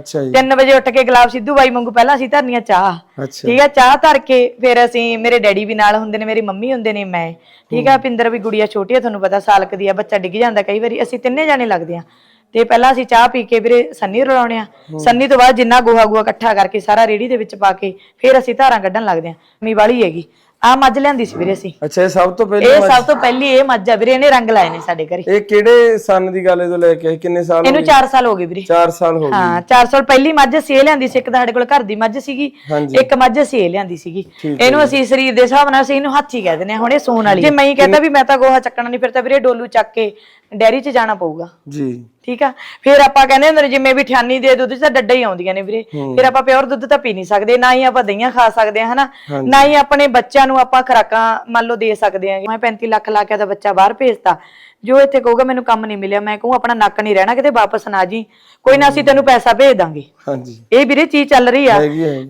ਅੱਛਾ ਜੀ। 3 ਵਜੇ ਉੱਠ ਕੇ ਗੁਲਾਬ ਸਿੱਧੂ ਬਾਈ ਵਾਂਗੂ ਪਹਿਲਾਂ ਅਸੀਂ ਧਰਨੀਆਂ ਚਾਹ। ਅੱਛਾ। ਠੀਕ ਆ ਚਾਹ ਧਰ ਕੇ ਫਿਰ ਅਸੀਂ ਮੇਰੇ ਡੈਡੀ ਵੀ ਨਾਲ ਹੁੰਦੇ ਨੇ ਮੇਰੀ ਮੰਮੀ ਹੁੰਦੇ ਨੇ ਮੈਂ। ਠੀਕ ਆ ਪਿੰਦਰ ਵੀ ਗੁੜੀਆ ਛੋਟੀ ਆ ਤੁਹਾਨੂੰ ਪਤਾ ਸਾਲਕ ਦੀ ਆ ਬੱਚਾ ਡਿੱਗ ਜਾਂਦਾ ਕਈ ਵਾਰੀ। ਅਸੀਂ ਤਿੰਨੇ ਜਾਣੇ ਲੱਗਦੇ ਆ। ਤੇ ਪਹਿਲਾਂ ਅਸੀਂ ਚਾਹ ਪੀ ਕੇ ਵੀਰੇ ਸੰਨੀ ਰਲਾਉਣੇ ਆ। ਸੰਨੀ ਤੋਂ ਬਾਅਦ ਜਿੰਨਾ ਗੋਹਾ ਗੋਹਾ ਇਕੱਠਾ ਕਰਕੇ ਸਾਰਾ ਰੇੜੀ ਦੇ ਵਿੱਚ ਪਾ ਕੇ ਫਿਰ ਅਸੀਂ ਧਾਰਾਂ ਕੱਢਣ ਲੱਗਦੇ ਆ। ਮੀ ਵਾਲੀ ਹੈਗੀ। ਆ ਮੱਝ ਲਿਆਂਦੀ ਸੀ ਵੀਰੇ ਅਸੀਂ। ਅੱਛਾ ਇਹ ਸਭ ਤੋਂ ਪਹਿਲਾਂ ਇਹ ਸਭ ਤੋਂ ਪਹਿਲੀ ਇਹ ਮੱਝ ਆ ਵੀਰੇ ਇਹਨੇ ਰੰਗ ਲਾਏ ਨੇ ਸਾਡੇ ਘਰੇ। ਇਹ ਕਿਹੜੇ ਸਨ ਦੀ ਗੱਲ ਇਹ ਤੋਂ ਲੈ ਕੇ? ਆਏ? ਕਿੰਨੇ ਸਾਲ ਹੋ ਇਹਨੂੰ 4 ਸਾਲ ਹੋ ਗਏ ਵੀਰੇ। 4 ਸਾਲ ਹੋ ਗਏ। ਹਾਂ 4 ਸਾਲ। ਪਹਿਲੀ ਮੱਝ ਅਸੀਂ ਇਹ ਲਿਆਂਦੀ ਸੀ ਇੱਕ ਤਾਂ ਸਾਡੇ ਕੋਲ ਘਰ ਦੀ ਮੱਝ ਸੀਗੀ ਹਾਂਜੀ। ਇੱਕ ਮੱਝ ਅਸੀਂ ਇਹ ਲਿਆਂਦੀ ਸੀਗੀ। ਇਹਨੂੰ ਅਸੀਂ ਸਰੀਰ ਦੇ ਹਿਸਾਬ ਨਾਲ ਅਸੀਂ ਇਹਨੂੰ ਹਾਥੀ ਕਹਿ ਦਿੰਦੇ ਹਾਂ ਹੁਣ ਇਹ ਸੂਣ ਵਾਲੀ ਜੇ ਮੈਂ ਹੀ ਕਹਿੰਦਾ ਵੀ ਮੈਂ ਤਾਂ ਗੋਹਾ ਚੱਕਣਾ ਨਹੀਂ ਫਿਰ ਤਾਂ ਵੀਰੇ ਡੋਲੂ ਚੱਕ ਕੇ ਡੈਰੀ 'ਚ ਜਾਣਾ ਪਊਗਾ। ਜੀ। ਠੀਕ ਆ? ਫਿਰ ਆਪਾਂ ਕਹਿੰਦੇ ਹੁੰਦੇ ਨੇ ਜਿਵੇਂ ਵੀ ਠਿਆਨੀ ਦੇ ਦੁੱਧ 'ਚ ਤਾਂ ਡੱਡਾ ਹੀ ਆਉਂਦੀਆਂ ਨੇ ਵੀਰੇ। ਫਿਰ ਆਪਾਂ ਪਿਓਰ ਦੁੱਧ ਤਾਂ ਪੀ ਨਹੀਂ ਸਕਦੇ ਨਾ ਹੀ ਆਪਾਂ ਦਹੀਂਆਂ ਖਾ ਸਕਦੇ ਹਾਂ ਹਨਾ? ਨਾ ਹੀ ਆਪਣੇ ਬੱਚਿਆਂ ਨੂੰ ਆਪਾਂ ਖੁਰਾਕਾਂ ਮੰਨ ਲਓ ਦੇ ਸਕਦੇ ਹਾਂ ਮੈਂ 35 ਲੱਖ ਲਾ ਕੇ ਤਾਂ ਬੱਚਾ ਬਾਹਰ ਭੇਜਤਾ। ਜੋ ਇੱਥੇ ਕਹੂਗਾ ਮੈਨੂੰ ਕੰਮ ਨਹੀਂ ਮਿਲਿਆ। ਮੈਂ ਕਹੂੰ ਆਪਣਾ ਨੱਕ ਨਹੀਂ ਰਹਿਣਾ ਕਿਤੇ ਵਾਪਸ ਨਾ ਜੀ। ਕੋਈ ਨਾ ਅਸੀਂ ਤੈਨੂੰ ਪੈਸਾ ਭੇਜ ਦਾਂਗੇ। ਹਾਂਜੀ। ਇਹ ਵੀਰੇ ਚੀਜ਼ ਚੱਲ ਰਹੀ ਆ।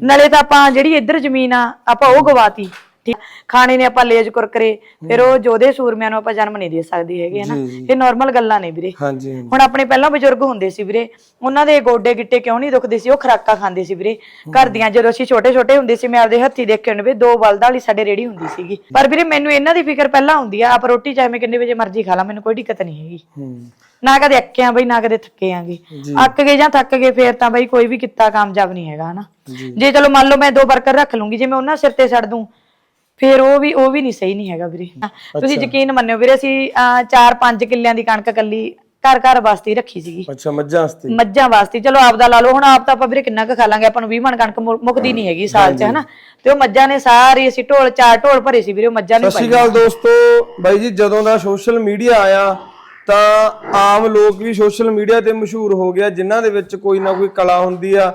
ਨਾਲੇ ਤਾਂ ਆਪਾਂ ਜਿਹੜੀ ਇੱਧਰ ਜ਼ਮੀਨ ਆ ਆਪਾਂ ਉਹ ਗਵਾਤੀ। ਠੀਕ ਖਾਣੇ ਨੇ ਆਪਾਂ ਲੇਜ ਕੁਰਕਰੇ ਫਿਰ ਉਹ ਜੋਦੇ ਸੂਰਮਿਆਂ ਨੂੰ ਆਪਾਂ ਜਨਮ ਨਹੀਂ ਦੇ ਸਕਦੇ ਹੈਗੇ ਹਨਾ? ਇਹ ਨਾਰਮਲ ਗੱਲਾਂ ਨੇ ਵੀਰੇ। ਹਾਂਜੀ ਹਾਂਜੀ। ਹੁਣ ਆਪਣੇ ਪਹਿਲਾਂ ਬਜ਼ੁਰਗ ਹੁੰਦੇ ਸੀ ਵੀਰੇ ਉਹਨਾਂ ਦੇ ਗੋਡੇ ਗਿੱਟੇ ਕਿਉਂ ਨਹੀਂ ਦੁਖਦੇ ਸੀ? ਉਹ ਖਰਾਕਾਂ ਖਾਂਦੇ ਸੀ ਵੀਰੇ। ਘਰ ਦੀਆਂ ਜਦੋਂ ਅਸੀਂ ਛੋਟੇ ਛੋਟੇ ਹੁੰਦੇ ਸੀ ਮੈਂ ਆਪਦੇ ਹੱਥੀ ਦੇਖੇ ਹੁੰਦੇ ਵੀ ਦੋ ਬਲਦਾਂ ਵਾਲੀ ਸਾਡੇ ਰੇੜੀ ਹੁੰਦੀ ਸੀਗੀ। ਪਰ ਵੀਰੇ ਮੈਨੂੰ ਇਹਨਾਂ ਦੀ ਫਿਕਰ ਪਹਿਲਾਂ ਹੁੰਦੀ ਆ ਆਪ ਰੋਟੀ ਚਾਹੇ ਮੈਂ ਕਿੰਨੇ ਵਜੇ ਮਰਜ਼ੀ ਖਾ ਲਾਂ ਮੈਨੂੰ ਕੋਈ ਦਿੱਕਤ ਨਹੀਂ ਹੈਗੀ। ਹੂੰ। ਨਾ ਕਦੇ ਅੱਕੇ ਆ ਬਈ ਨਾ ਕਦੇ ਥੱਕੇ ਆਂਗੇ। ਅੱਕ ਗਏ ਜਾਂ ਥੱਕ ਗਏ ਫੇਰ ਤਾਂ ਬਈ ਕੋਈ ਵੀ ਕਿੱਤਾ ਕਾਮਯਾਬ ਨਹੀਂ ਹੈਗਾ ਹਨਾ? ਜੇ। ਚਲੋ ਮੰਨ ਲਓ ਮੈਂ ਦੋ ਵਰਕਰ ਰੱਖ ਲੂੰਗੀ ਜੇ ਮੈਂ ਉਹਨਾਂ ਸਿਰ ਤੇ ਛੱਡ ਦੂੰ ਫੇਰ ਉਹ ਵੀ ਉਹ ਵੀ ਨਹੀਂ ਸਹੀ ਨਹੀਂ ਹੈਗਾ ਵੀਰੇ। ਤੁਸੀਂ ਯਕੀਨ ਮੰਨਿਓ ਵੀਰੇ ਅਸੀਂ 4-5 ਕਿੱਲਿਆਂ ਦੀ ਕਣਕ ਕੱਲੀ ਘਰ ਘਰ ਵਾਸਤੇ ਰੱਖੀ ਸੀਗੀ। ਅੱਛਾ ਮੱਝਾਂ ਵਾਸਤੇ ਮੱਝਾਂ ਵਾਸਤੇ। ਚਲੋ ਆਪ ਦਾ ਲਾ ਲਓ। ਹੁਣ ਆਪ ਤਾਂ ਆਪਾਂ ਵੀਰੇ ਕਿੰਨਾ ਕੁ ਖਾ ਲਾਂਗੇ? ਆਪਾਂ ਨੂੰ 20 ਮਣ ਕਣਕ ਮੁੱਕਦੀ ਨਹੀਂ ਹੈਗੀ ਸਾਲ 'ਚ ਹਨਾ? ਤੇ ਉਹ ਮੱਝਾਂ ਨੇ ਸਾਰੀ ਅਸੀਂ ਢੋਲ ਚਾਰ ਢੋਲ ਭਰੇ ਸੀ ਵੀਰੇ ਉਹ ਮੱਝਾਂ ਨੇ ਸਤਿ ਸ਼੍ਰੀ ਅਕਾਲ ਦੋਸਤੋ। ਬਾਈ ਜੀ ਜਦੋਂ ਦਾ ਸੋਸ਼ਲ ਮੀਡੀਆ ਆਇਆ ਤਾਂ ਆਮ ਲੋਕ ਵੀ ਸੋਸ਼ਲ ਮੀਡੀਆ ਤੇ ਮਸ਼ਹੂਰ ਹੋ ਗਿਆ ਜਿਨ੍ਹਾਂ ਦੇ ਵਿੱਚ ਕੋਈ ਨਾ ਕੋਈ ਕਲਾ ਹੁੰਦੀ ਆ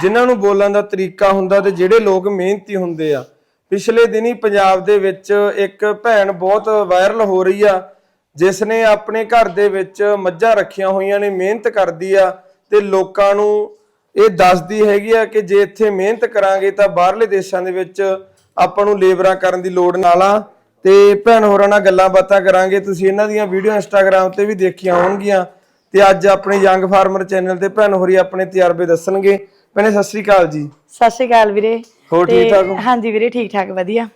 ਜਿਨ੍ਹਾਂ ਨੂੰ ਬੋਲਣ ਦਾ ਤਰੀਕਾ ਹੁੰਦਾ ਤੇ ਜਿਹੜੇ ਲੋਕ ਮਿਹਨਤੀ ਹੁੰਦੇ ਆ। ਪਿਛਲੇ ਦਿਨੀ ਪੰਜਾਬ ਦੇ ਵਿੱਚ ਇੱਕ ਭੈਣ ਬਹੁਤ ਵਾਇਰਲ ਹੋ ਰਹੀ ਆ ਜਿਸ ਨੇ ਆਪਣੇ ਘਰ ਦੇ ਵਿੱਚ ਮੱਝਾਂ ਰੱਖੀਆਂ ਹੋਈਆਂ ਨੇ, ਮਿਹਨਤ ਕਰਦੀ ਆ ਤੇ ਲੋਕਾਂ ਨੂੰ ਇਹ ਦੱਸਦੀ ਹੈਗੀ ਆ ਕਿ ਜੇ ਇੱਥੇ ਮਿਹਨਤ ਕਰਾਂਗੇ ਤਾਂ ਬਾਹਰਲੇ ਦੇਸ਼ਾਂ ਦੇ ਵਿੱਚ ਆਪਾਂ ਨੂੰ ਲੇਬਰਾਂ ਕਰਨ ਦੀ ਲੋੜ ਨਾਲ ਆ ਤੇ ਭੈਣ ਹੋਰਾਂ ਨਾਲ ਗੱਲਾਂ ਬਾਤਾਂ ਕਰਾਂਗੇ। ਤੁਸੀਂ ਇਹਨਾਂ ਦੀਆਂ ਵੀਡੀਓ ਇੰਸਟਾਗ੍ਰam ਤੇ ਵੀ ਦੇਖੀਆਂ ਹੋਣਗੀਆਂ। ਤੇ ਅੱਜ ਆਪਣੇ ਯੰਗ ਫਾਰਮਰ ਚੈਨਲ ਤੇ ਭੈਣ ਹੋਰੀ ਆਪਣੇ ਤਜਰਬੇ ਦੱਸਣਗੇ। ਭੈਣੇ, ਸਤਿ ਸ੍ਰੀ ਅਕਾਲ ਜੀ। ਸਤਿ ਸ਼੍ਰੀ ਅਕਾਲ ਵੀਰੇ। ਹੋਰ ਠੀਕ ਠਾਕ ਹੋ? ਹਾਂਜੀ ਵੀਰੇ ਠੀਕ ਠਾਕ ਵਧੀਆ।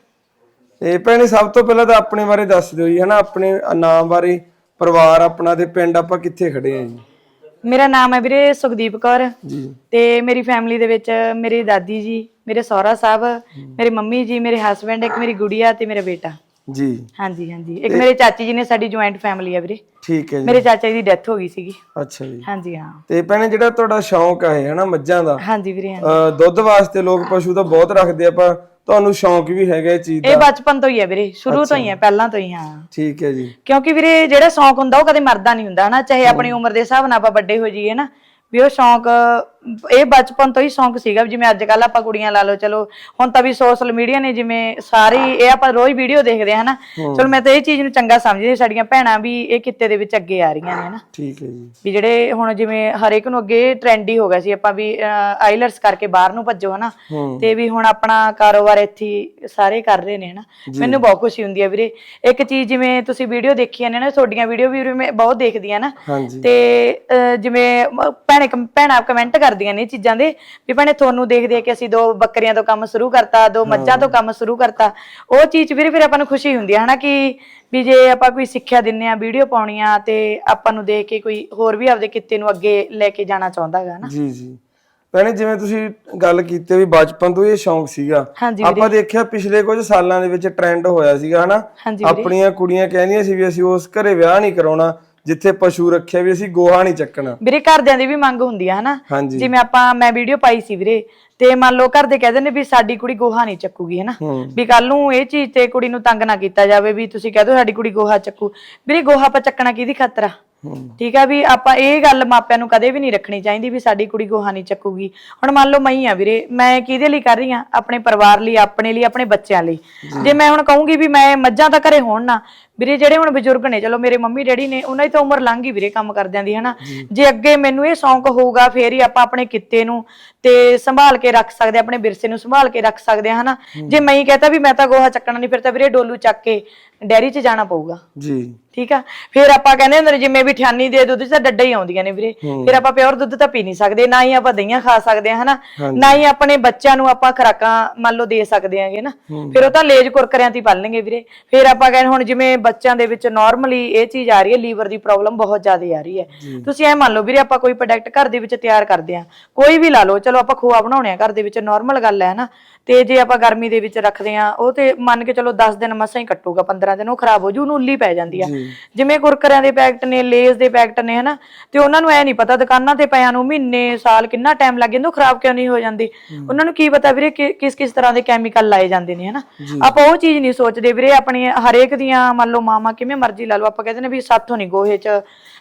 ਤੇ ਭੈਣੇ ਸਭ ਤੋਂ ਪਹਿਲਾਂ ਤਾਂ ਆਪਣੇ ਬਾਰੇ ਦੱਸ ਦਿਓ ਜੀ ਹਨਾ ਆਪਣੇ ਨਾਮ ਬਾਰੇ ਪਰਿਵਾਰ ਆਪਣਾ ਤੇ ਪਿੰਡ ਆਪਾਂ ਕਿੱਥੇ ਖੜੇ ਆ ਜੀ? ਮੇਰਾ ਨਾਮ ਹੈ ਵੀਰੇ ਸੁਖਦੀਪ ਕੌਰ ਜੀ। ਤੇ ਮੇਰੀ ਫੈਮਿਲੀ ਦੇ ਵਿੱਚ ਮੇਰੀ ਦਾਦੀ ਜੀ ਮੇਰੇ ਸਹੁਰਾ ਸਾਹਿਬ ਮੇਰੀ ਮੰਮੀ ਜੀ ਮੇਰੇ ਹਸਬੰਡ ਇੱਕ ਮੇਰੀ ਗੁੜੀਆ ਤੇ ਮੇਰਾ ਬੇਟਾ। ਜੀ। ਹਾਂਜੀ ਹਾਂਜੀ। ਇੱਕ ਮੇਰੇ ਚਾਚੀ ਜੀ ਨੇ ਸਾਡੀ ਜੁਆਇੰਟ ਫੈਮਿਲੀ ਆ ਵੀਰੇ। ਠੀਕ ਹੈ ਜੀ। ਮੇਰੇ ਚਾਚਾ ਜੀ ਦੀ ਡੈਥ ਹੋ ਗਈ ਸੀਗੀ। ਅੱਛਾ ਜੀ। ਹਾਂਜੀ ਹਾਂ। ਤੇ ਭੈਣੇ ਜਿਹੜਾ ਤੁਹਾਡਾ ਸ਼ੌਂਕ ਹੈ ਹਨਾ ਮੱਝਾਂ ਦਾ? ਹਾਂਜੀ ਵੀਰੇ ਹਾਂਜੀ। ਦੁੱਧ ਵਾਸਤੇ ਲੋਕ ਪਸ਼ੂ ਤਾਂ ਬਹੁਤ ਰੱਖਦੇ ਆ ਪਰ ਤੁਹਾਨੂੰ ਸ਼ੌਂਕ ਵੀ ਹੈਗਾ ਇਹ ਚੀਜ਼ ਦਾ। ਇਹ ਬਚਪਨ ਤੋਂ ਹੀ ਹੈ ਵੀਰੇ ਸ਼ੁਰੂ ਤੋਂ ਹੀ ਹੈ ਪਹਿਲਾਂ ਤੋਂ ਹੀ ਹਾਂ ਠੀਕ ਹੈ ਜੀ। ਕਿਉਂਕਿ ਵੀਰੇ ਜਿਹੜਾ ਸ਼ੌਂਕ ਹੁੰਦਾ ਉਹ ਕਦੇ ਮਰਦਾ ਨਹੀਂ ਹੁੰਦਾ ਹਨਾ ਚਾਹੇ ਆਪਣੀ ਉਮਰ ਦੇ ਹਿਸਾਬ ਨਾਲ ਆਪਾਂ ਵੱਡੇ ਹੋ ਜਾਈਏ ਨਾ ਵੀ ਉਹ ਸ਼ੌਂਕ ਇਹ ਬਚਪਨ ਤੋਂ ਹੀ ਸ਼ੌਂਕ ਸੀਗਾ ਵੀ ਜਿਵੇਂ ਅੱਜ ਕੱਲ ਆਪਾਂ ਕੁੜੀਆਂ ਲਾ ਲਓ ਚਲੋ ਹੁਣ ਤਾਂ ਵੀ ਸੋਸ਼ਲ ਮੀਡੀਆ ਨੇ ਜਿਵੇਂ ਸਾਰੀ ਇਹ ਆਪਾਂ ਰੋਜ਼ ਵੀਡੀਓ ਦੇਖਦੇ ਆ ਹਨਾ। ਚਲੋ ਮੈਂ ਤਾਂ ਇਹ ਚੀਜ਼ ਨੂੰ ਚੰਗਾ ਸਮਝਦੀ ਹਾਂ, ਸਾਡੀਆਂ ਭੈਣਾਂ ਵੀ ਇਹ ਕਿੱਤੇ ਦੇ ਵਿੱਚ ਅੱਗੇ ਆ ਰਹੀਆਂ ਨੇ ਹਨਾ। ਠੀਕ ਹੈ ਜੀ। ਵੀ ਜਿਹੜੇ ਹੁਣ ਜਿਵੇਂ ਹਰੇਕ ਨੂੰ ਅੱਗੇ ਟ੍ਰੈਂਡ ਹੀ ਹੋ ਗਿਆ ਸੀ ਆਪਾਂ ਵੀ ਆਈਲਟਸ ਕਰਕੇ ਬਾਹਰ ਨੂੰ ਭੱਜੋ ਹਨਾ। ਹੂੰ। ਤੇ ਵੀ ਹੁਣ ਆਪਣਾ ਕਾਰੋਬਾਰ ਇੱਥੇ ਹੀ ਸਾਰੇ ਕਰ ਰਹੇ ਨੇ ਹਨਾ। ਮੈਨੂੰ ਬਹੁਤ ਖੁਸ਼ੀ ਹੁੰਦੀ ਹੈ ਵੀਰੇ। ਇੱਕ ਚੀਜ਼ ਜਿਵੇਂ ਤੁਸੀਂ ਵੀਡੀਓ ਦੇਖੀਆਂ ਨੇ ਨਾ ਤੁਹਾਡੀਆਂ ਵੀਡੀਓ ਵੀ ਵੀਰੇ ਮੈਂ ਬਹੁਤ ਦੇਖਦੀ ਆ ਨਾ। ਹਾਂਜੀ। ਤੇ ਅਹ, ਜਿਵੇਂ ਮ- ਭੈਣੇ ਕਮ- ਭੈਣਾਂ ਕਮੈਂਟ ਕਰਦੀਆਂ ਨੇ ਇਹ ਚੀਜ਼ਾਂ ਦੇ ਵੀ ਭੈਣੇ ਤੁਹਾਨੂੰ ਦੇਖ ਦੇਖ ਕੇ ਅਸੀਂ ਦੋ ਬੱਕਰੀਆਂ ਤੋਂ ਕੰਮ ਸ਼ੁਰੂ ਕਰਤਾ ਦੋ ਮੱਝਾਂ ਤੋਂ ਕੰਮ ਸ਼ੁਰੂ ਕਰਤਾ ਉਹ ਚੀਜ਼ ਵੀਰੇ ਫਿਰ ਆਪਾਂ ਨੂੰ ਖੁਸ਼ੀ ਹੁੰਦੀ ਹੈ ਹਨਾ ਕਿ ਵੀ ਜੇ ਆਪਾਂ ਕੋਈ ਸਿੱਖਿਆ ਦਿੰਨੇ ਆ ਵੀਡੀਓ ਪਾਉਣੀ ਆ ਤੇ ਆਪਾਂ ਨੂੰ ਦੇਖ ਕੇ ਕੋਈ ਹੋਰ ਵੀ ਆਪਦੇ ਕਿੱਤੇ ਨੂੰ ਅੱਗੇ ਲੈ ਕੇ ਜਾਣਾ ਚਾਹੁੰਦਾ ਹੈਗਾ ਨਾ ਜੀ ਜੀ। ਭੈਣੇ ਜਿਵੇਂ ਤੁਸੀਂ ਗੱਲ ਕੀਤੀ ਵੀ ਬਚਪਨ ਤੋਂ ਇਹ ਸ਼ੌਂਕ ਸੀਗਾ ਹਾਂਜੀ ਆਪਾਂ ਦੇਖਿਆ ਪਿਛਲੇ ਕੁਝ ਸਾਲਾਂ ਦੇ ਵਿੱਚ ਟ੍ਰੈਂਡ ਹੋਇਆ ਸੀਗਾ ਹਨਾ। ਹਾਂਜੀ ਆਪਣੀਆਂ ਕੁੜੀਆਂ ਕਹਿੰਦੀਆਂ ਸੀ ਵੀ ਅਸੀਂ ਉਸ ਘਰੇ ਵਿਆਹ ਨਹੀਂ ਕਰਾਉਣਾ ਜਿੱਥੇ ਪਸ਼ੂ ਰੱਖਿਆ ਵੀ ਅਸੀਂ ਗੋਹਾ ਨਹੀਂ ਚੱਕਣਾ। ਵੀਰੇ ਘਰਦਿਆਂ ਦੀ ਵੀ ਮੰਗ ਹੁੰਦੀ ਆ ਹਨਾ? ਹਾਂਜੀ। ਜਿਵੇਂ ਆਪਾਂ ਮੈਂ ਵੀਡੀਓ ਪਾਈ ਸੀ ਵੀਰੇ ਤੇ ਮੰਨ ਲਓ ਘਰ ਦੇ ਕਹਿੰਦੇ ਨੇ ਵੀ ਸਾਡੀ ਕੁੜੀ ਗੋਹਾ ਨਹੀਂ ਚੱਕੂਗੀ ਹਨਾ? ਹੂੰ। ਵੀ ਕੱਲ ਨੂੰ ਇਹ ਚੀਜ਼ ਤੇ ਕੁੜੀ ਨੂੰ ਤੰਗ ਨਾ ਕੀਤਾ ਜਾਵੇ ਵੀ ਤੁਸੀਂ ਕਹਿ ਦਿਓ ਸਾਡੀ ਕੁੜੀ ਗੋਹਾ ਚੱਕੂ। ਵੀਰੇ ਗੋਹਾ ਆਪਾਂ ਚੱਕਣਾ ਕਿਹਦੀ ਖਾਤਰ ਆ? ਠੀਕ ਆ ਵੀ ਆਪਾਂ ਇਹ ਗੱਲ ਮਾਪਿਆਂ ਨੂੰ ਕਦੇ ਵੀ ਨਹੀਂ ਰੱਖਣੀ ਚਾਹੀਦੀ ਵੀ ਸਾਡੀ ਕੁੜੀ ਗੋਹਾ ਨਹੀਂ ਚੱਕੂਗੀ। ਹੁਣ ਮੰਨ ਲਓ ਮੈਂ ਹੀ ਆ ਵੀਰੇ ਮੈਂ ਕਿਹਦੇ ਲਈ ਕਰ ਰਹੀ ਆ? ਆਪਣੇ ਪਰਿਵਾਰ ਲਈ ਆਪਣੇ ਲਈ ਆਪਣੇ ਬੱਚਿਆਂ ਲਈ। ਜੇ। ਮੈਂ ਹੁਣ ਕਹੂੰਗੀ ਵੀ ਮੈਂ ਮੱਝਾਂ ਤਾਂ ਘਰੇ ਹੋਣ ਨਾ ਵੀਰੇ ਜਿਹੜੇ ਹੁਣ ਬਜ਼ੁਰਗ ਨੇ ਚਲੋ ਮੇਰੇ ਮੰਮੀ ਡੈਡੀ ਨੇ ਉਹਨਾਂ ਦੀ ਤਾਂ ਉਮਰ ਲੰਘ ਗਈ ਵੀਰੇ ਕੰਮ ਕਰਦਿਆਂ ਦੀ ਹਨਾ? ਜੇ। ਅੱਗੇ ਮੈਨੂੰ ਇਹ ਸ਼ੌਂਕ ਹੋਊਗਾ ਫੇਰ ਹੀ ਆਪਾਂ ਆਪਣੇ ਕਿੱਤੇ ਨੂੰ ਤੇ ਸੰਭਾਲ ਕੇ ਰੱਖ ਸਕਦੇ ਆਪਣੇ ਵਿਰਸੇ ਨੂੰ ਸੰਭਾਲ ਕੇ ਰੱਖ ਸਕਦੇ ਹਨਾ? ਜੇ ਮੈਂ ਹੀ ਕਹਤਾ ਵੀ ਮੈਂ ਤਾਂ ਗੋਹਾ ਚੱਕਣਾ ਨਹੀਂ ਫਿਰ ਤਾਂ ਵੀਰੇ ਡੋਲੂ ਚੱਕ ਕੇ ਡੈਰੀ 'ਚ ਜਾਣਾ ਪਊਗਾ। ਜੀ। ਠੀਕ ਆ? ਫਿਰ ਆਪਾਂ ਕਹਿੰਦੇ ਹੁੰਦੇ ਨੇ ਜਿਵੇਂ ਵੀ ਠਾਨੀ ਦੇ ਦੁੱਧ 'ਚ ਤਾਂ ਡੱਡਾ ਹੀ ਆਉਂਦੀਆਂ ਨੇ ਵੀਰੇ। ਫਿਰ ਆਪਾਂ ਪਿਓਰ ਦੁੱਧ ਤਾਂ ਪੀ ਨਹੀਂ ਸਕਦੇ ਨਾ ਹੀ ਆਪਾਂ ਦਹੀਂਆਂ ਖਾ ਸਕਦੇ ਆ ਹਨਾ? ਨਾ ਹੀ ਆਪਣੇ ਬੱਚਿਆਂ ਨੂੰ ਆਪਾਂ ਖਰਾਕਾਂ ਮੰਨ ਲਓ ਦੇ ਸਕਦੇ ਆਂਗੇ ਨਾ ਫਿਰ ਉਹ ਤਾਂ ਲੇਜ ਕੁਰਕਰਿਆਂ ਤੇ ਹੀ ਪਾਲਣਗੇ ਵੀਰੇ। ਫਿਰ ਆਪਾਂ ਕਹਿੰਦੇ ਹੁਣ ਜਿਵੇਂ ਬੱਚਿਆਂ ਦੇ ਵਿੱਚ ਨਾਰਮਲੀ ਇਹ ਚੀਜ਼ ਆ ਰਹੀ ਹੈ ਲੀਵਰ ਦੀ ਪ੍ਰੋਬਲਮ ਬਹੁਤ ਜ਼ਿਆਦਾ ਆ ਰਹੀ ਹੈ। ਤੁਸੀਂ ਐ ਮੰਨ ਲਓ ਵੀਰੇ ਆਪਾਂ ਕੋਈ ਪ੍ਰੋਡਕਟ ਘਰ ਦੇ ਵਿੱਚ ਤਿਆਰ ਕਰਦੇ ਆ ਕੋਈ ਵੀ ਲਾ ਲਓ ਚਲੋ ਆਪਾਂ ਖੋਆ ਬਣਾਉਣੇ ਆ ਘਰ ਦੇ ਵਿੱਚ ਨਾਰਮਲ ਗੱਲ ਹੈ ਨਾ ਤੇ ਜੇ ਆਪਾਂ ਗਰਮੀ ਦੇ ਵਿੱਚ ਰੱਖਦੇ ਆ ਉਹ ਤੇ ਮੰਨ ਕੇ ਚਲੋ 10 ਦਿਨ ਮਸਾਂ ਹੀ ਕੱਟੂਗਾ 15 ਦਿਨ ਉਹ ਖਰਾਬ ਹੋ ਜੂ ਉਹਨੂੰ ਉੱਲੀ ਪੈ ਜਾਂਦੀ ਆ। ਜਿਵੇਂ ਕੁਰਕਰਿਆਂ ਦੇ ਪੈਕਟ ਨੇ ਲੇਜ਼ ਦੇ ਪੈਕਟ ਨੇ ਹਨਾ ਤੇ ਉਹਨਾਂ ਨੂੰ ਐ ਨਹੀਂ ਪਤਾ ਦੁਕਾਨਾਂ ਤੇ ਪਿਆਂ ਨੂੰ ਮਹੀਨੇ ਸਾਲ ਕਿੰਨਾ ਟਾਈਮ ਲੱਗ ਜਾਂਦਾ ਉਹ ਖਰਾਬ ਕਿਉਂ ਨਹੀਂ ਹੋ ਜਾਂਦੇ? ਉਹਨਾਂ ਨੂੰ ਕੀ ਪਤਾ ਵੀਰੇ ਕਿਸ ਕਿਸ ਤਰ੍ਹਾਂ ਦੇ ਕੈਮੀਕਲ ਲਾਏ ਜਾਂਦੇ ਨੇ ਹਨਾ? ਆਪਾਂ ਉਹ ਚੀਜ਼ ਨਹੀਂ ਸੋਚਦੇ ਵੀਰੇ ਆਪਣੀ ਹਰੇਕ ਦੀਆਂ ਮੰਨ ਲਓ ਮਾਮਾ ਕਿਵੇਂ ਮਰਜ਼ੀ ਲਾ ਲਓ ਆਪਾਂ ਕਹਿੰਦੇ ਨੇ ਵੀ ਸਾਥੋਂ ਨਹੀਂ ਗੋਹੇ 'ਚ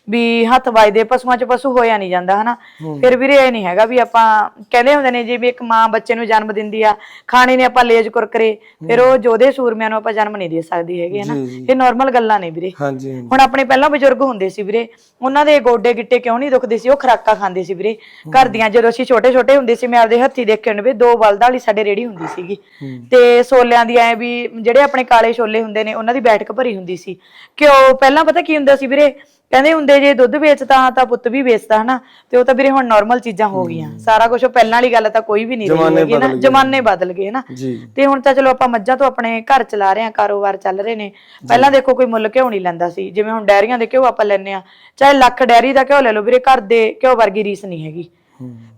ਵੀ ਹੱਥ ਵੱਜਦੇ ਪਸ਼ੂਆਂ 'ਚ ਪਸ਼ੂ ਹੋਇਆ ਨਹੀਂ ਜਾਂਦਾ ਹਨਾ? ਫਿਰ ਵੀਰੇ ਇਹ ਨਹੀਂ ਹੈਗਾ ਵੀ ਆਪਾਂ ਕਹਿੰਦੇ ਹੁੰਦੇ ਨੇ ਜਿਵੇਂ ਇੱਕ ਮਾਂ ਬੱਚੇ ਨੂੰ ਜਨਮ ਦਿੰਦੀ ਆ ਖਾਣੇ ਨੇ ਆਪਾਂ ਲੇਜ ਕੁਰਕਰੇ ਫਿਰ ਉਹ ਜੋਧੇ ਸੂਰਮਿਆਂ ਨੂੰ ਆਪਾਂ ਜਨਮ ਨਹੀਂ ਦੇ ਸਕਦੀ ਹੈਗੇ ਹਨਾ? ਇਹ ਨਾਰਮਲ ਗੱਲਾਂ ਨੇ ਵੀਰੇ। ਹੁਣ ਆਪਣੇ ਪਹਿਲਾਂ ਬਜ਼ੁਰਗ ਹੁੰਦੇ ਸੀ ਵੀਰੇ ਉਹਨਾਂ ਦੇ ਗੋਡੇ ਗਿੱਟੇ ਕਿਉਂ ਨਹੀਂ ਦੁਖਦੇ ਸੀ? ਉਹ ਖਰਾਕਾਂ ਖਾਂਦੇ ਸੀ ਵੀਰੇ। ਘਰ ਦੀਆਂ ਜਦੋਂ ਅਸੀਂ ਛੋਟੇ ਛੋਟੇ ਹੁੰਦੇ ਸੀ ਮੈਂ ਆਪਦੇ ਹੱਥੀ ਦੇਖਣ ਵੀ ਦੋ ਬਲਦ ਵਾਲੀ ਸਾਡੇ ਰੇੜੀ ਹੁੰਦੀ ਸੀਗੀ। ਤੇ ਛੋਲਿਆਂ ਦੀ ਐ ਵੀ ਜਿਹੜੇ ਆਪਣੇ ਕਾਲੇ ਛੋਲੇ ਹੁੰਦੇ ਨੇ ਉਹਨਾਂ ਦੀ ਬੈਠਕ ਭਰੀ ਹੁੰਦੀ ਸੀ। ਕਿਉਂ ਪਹਿਲਾਂ ਪਤਾ ਕੀ ਹੁੰਦਾ ਸੀ ਵੀਰੇ? ਕਹਿੰਦੇ ਹੁੰਦੇ ਜੇ ਦੁੱਧ ਵੇਚਦਾ ਤਾਂ ਪੁੱਤ ਵੀ ਵੇਚਦਾ ਹਨਾ ਤੇ ਉਹ ਤਾਂ ਵੀਰੇ ਹੁਣ ਨਾਰਮਲ ਚੀਜ਼ਾਂ ਹੋ ਗਈਆਂ। ਸਾਰਾ ਕੁਝ ਪਹਿਲਾਂ ਵਾਲੀ ਗੱਲ ਤਾਂ ਕੋਈ ਵੀ ਨਹੀਂ ਰਹੀ ਹੈਗੀ ਨਾ ਜ਼ਮਾਨੇ ਬਦਲ ਗਏ ਨਾ ਜੀ। ਤੇ ਹੁਣ ਤਾਂ ਚਲੋ ਆਪਾਂ ਮੱਝਾਂ ਤੋਂ ਆਪਣੇ ਘਰ ਚਲਾ ਰਹੇ ਆ ਕਾਰੋਬਾਰ ਚੱਲ ਰਹੇ ਨੇ। ਪਹਿਲਾਂ ਦੇਖੋ ਕੋਈ ਮੁੱਲ ਘਿਓ ਨਹੀਂ ਲੈਂਦਾ ਸੀ। ਜਿਵੇਂ ਹੁਣ ਡੈਰੀਆਂ ਦੇ ਘਿਓ ਆਪਾਂ ਲੈਨੇ ਆ ਚਾਹੇ ਲੱਖ ਡੈਰੀ ਦਾ ਘਿਓ ਲੈ ਲਓ ਵੀਰੇ ਘਰ ਦੇ ਘਿਓ ਵਰਗੀ ਰੀਸ ਨਹੀਂ ਹੈਗੀ।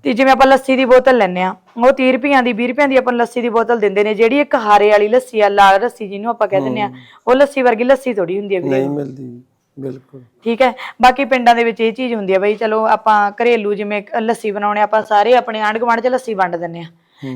ਤੇ ਜਿਵੇਂ ਆਪਾਂ ਲੱਸੀ ਦੀ ਬੋਤਲ ਲੈਨੇ ਆ ਉਹ 30 ਰੁਪਈਆਂ ਦੀ 20 ਰੁਪਈਆਂ ਦੀ ਆਪਾਂ ਲੱਸੀ ਦੀ ਬੋਤਲ ਦਿੰਦੇ ਨੇ। ਜਿਹੜੀ ਇੱਕ ਹਾਰੇ ਵਾਲੀ ਲੱਸੀ ਆ ਲਾਲ ਲੱਸੀ ਜਿਹਨੂੰ ਆਪਾਂ ਕਹਿ ਦਿੰਦੇ ਆ ਉਹ ਲੱਸੀ ਵਰਗੀ ਲੱਸੀ ਥੋੜੀ ਹੁੰਦੀ ਹੈ ਵੀਰੇ। ਨਹੀਂ ਮਿਲਦੀ। ਬਿਲਕੁਲ। ਠੀਕ ਹੈ? ਬਾਕੀ ਪਿੰਡਾਂ ਦੇ ਵਿੱਚ ਇਹ ਚੀਜ਼ ਹੁੰਦੀ ਹੈ ਬਈ ਚਲੋ ਆਪਾਂ ਘਰੇਲੂ ਜਿਵੇਂ ਕ- ਲੱਸੀ ਬਣਾਉਣੇ ਆਪਾਂ ਸਾਰੇ ਆਪਣੇ ਆਂਢ ਗੁਆਂਢ 'ਚ ਲੱਸੀ ਵੰਡ ਦਿੰਨੇ ਆ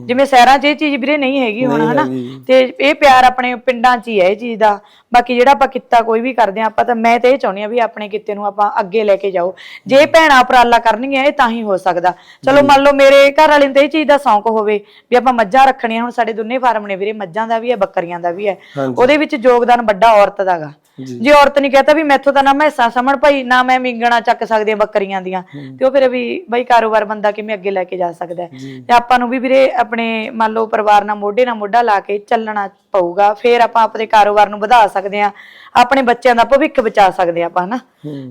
ਜਿਵੇਂ ਸ਼ਹਿਰਾਂ 'ਚ ਇਹ ਚੀਜ਼ ਵੀਰੇ ਨਹੀਂ ਹੈਗੀ ਹੁਣ ਹਨਾ? ਤੇ ਇਹ ਪਿਆਰ ਆਪਣੇ ਪਿੰਡਾਂ 'ਚ ਹੀ ਹੈ ਇਹ ਚੀਜ਼ ਦਾ। ਬਾਕੀ ਜਿਹੜਾ ਆਪਾਂ ਕਿੱਤਾ ਕੋਈ ਵੀ ਕਰਦੇ ਆ ਆਪਾਂ ਤਾਂ ਮੈਂ ਤਾਂ ਇਹ ਚਾਹੁੰਦੀ ਆ ਵੀ ਆਪਣੇ ਕਿੱਤੇ ਨੂੰ ਆਪਾਂ ਅੱਗੇ ਲੈ ਕੇ ਜਾਓ। ਜੇ ਭੈਣਾਂ ਉਪਰਾਲਾ ਕਰਨਗੀਆਂ ਇਹ ਤਾਂ ਹੀ ਹੋ ਸਕਦਾ। ਚਲੋ ਮੰਨ ਲਓ ਮੇਰੇ ਘਰ ਵਾਲੇ ਨੂੰ ਤਾਂ ਇਹ ਚੀਜ਼ ਦਾ ਸ਼ੌਂਕ ਹੋਵੇ ਵੀ ਆਪਾਂ ਮੱਝਾਂ ਰੱਖਣੀਆਂ ਹੁਣ ਸਾਡੇ ਦੋਨੇ ਫਾਰਮ ਨੇ ਵੀਰੇ ਮੱਝਾਂ ਦਾ ਵੀ ਹੈ ਬੱਕਰੀਆਂ ਦਾ ਵੀ ਹੈ। ਉਹਦੇ ਵਿੱਚ ਯੋਗਦਾਨ ਵੱਡਾ ਔਰਤ ਦਾਗਾ ਜੇ। ਔਰਤ ਨਹੀਂ ਕਹਤਾ ਵੀ ਮੈਥੋਂ ਤਾਂ ਨਾ ਮੈਸਾਂ ਸਮਣ ਭਾਈ ਨਾ ਮੈਂ ਮਿੰਗਣਾ ਚੱਕ ਸਕਦੀ ਆ ਬੱਕਰੀਆਂ ਦੀਆਂ। ਤੇ ਉਹ ਫਿਰ ਵੀ ਬਈ ਕਾਰੋਬਾਰ ਬੰਦਾ ਕਿਵੇਂ ਅੱਗੇ ਲੈ ਕੇ ਜਾ ਸਕਦਾ ਤੇ ਆਪਾਂ ਨੂੰ ਵੀ ਵੀਰੇ ਆਪਣੇ ਮੰਨ ਲਓ ਪਰਿਵਾਰ ਨਾਲ ਮੋਢੇ ਨਾਲ ਮੋਢਾ ਲਾ ਕੇ ਚੱਲਣਾ ਪਊਗਾ। ਫਿਰ ਆਪਾਂ ਆਪਣੇ ਕਾਰੋਬਾਰ ਨੂੰ ਵਧਾ ਸਕਦੇ ਆ ਆਪਣੇ ਬੱਚਿਆਂ ਦਾ ਭਵਿੱਖ ਬਚਾ ਸਕਦੇ ਆ ਆਪਾਂ ਹਨਾ?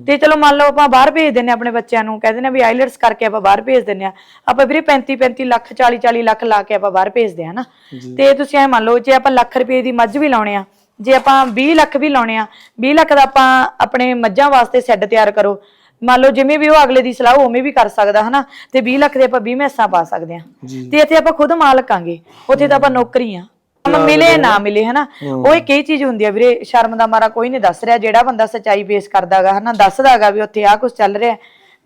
ਤੇ ਚਲੋ ਮੰਨ ਲਓ ਆਪਾਂ ਬਾਹਰ ਭੇਜ ਦਿੰਨੇ ਆਪਣੇ ਬੱਚਿਆਂ ਨੂੰ। ਕਹਿੰਦੇ ਨੇ ਵੀ ਆਈਲਟਸ ਕਰਕੇ ਆਪਾਂ ਬਾਹਰ ਭੇਜ ਦਿੰਨੇ ਆ ਆਪਾਂ ਵੀਰੇ 35 35 ਲੱਖ 40 40 ਲੱਖ ਲਾ ਕੇ ਆਪਾਂ ਬਾਹਰ ਭੇਜਦੇ ਆ ਹਨਾ? ਤੇ ਤੁਸੀਂ ਐ ਮੰਨ ਲਓ ਜੇ ਆਪਾਂ ਲੱਖ ਰੁਪਏ ਦੀ ਮੱਝ ਵੀ ਲਾਉਣੇ ਆ ਜੇ ਆਪਾਂ 20 ਲੱਖ ਵੀ ਲਾਉਣੇ ਆ 20 ਲੱਖ ਦਾ ਆਪਾਂ ਆਪਣੇ ਮੱਝਾਂ ਵਾਸਤੇ ਸੈੱਡ ਤਿਆਰ ਕਰੋ। ਮੰਨ ਲਓ ਜਿਵੇਂ ਵੀ ਉਹ ਅਗਲੇ ਦੀ ਸਲਾਹ ਉਵੇਂ ਵੀ ਕਰ ਸਕਦਾ ਹਨਾ? ਤੇ 20 ਲੱਖ ਦੇ ਆਪਾਂ 20 ਮੈਸਾਂ ਪਾ ਸਕਦੇ ਆ। ਤੇ ਇੱਥੇ ਆਪਾਂ ਖੁਦ ਮਾਲਕ ਆਂਗੇ। ਉੱਥੇ ਤਾਂ ਆਪਾਂ ਨੌਕਰੀ ਆ। ਆਪਾਂ ਮਿਲੇ ਨਾ ਮਿਲੇ ਹਨਾ? ਉਹ ਇੱਕ ਇਹ ਚੀਜ਼ ਹੁੰਦੀ ਆ ਵੀਰੇ ਸ਼ਰਮ ਦਾ ਮਾਰਾ ਕੋਈ ਨਹੀਂ ਦੱਸ ਰਿਹਾ। ਜਿਹੜਾ ਬੰਦਾ ਸੱਚਾਈ ਪੇਸ਼ ਕਰਦਾਗਾ ਹਨਾ? ਦੱਸਦਾਗਾ ਵੀ ਉੱਥੇ ਆ ਕੁਝ ਚੱਲ ਰਿਹਾ।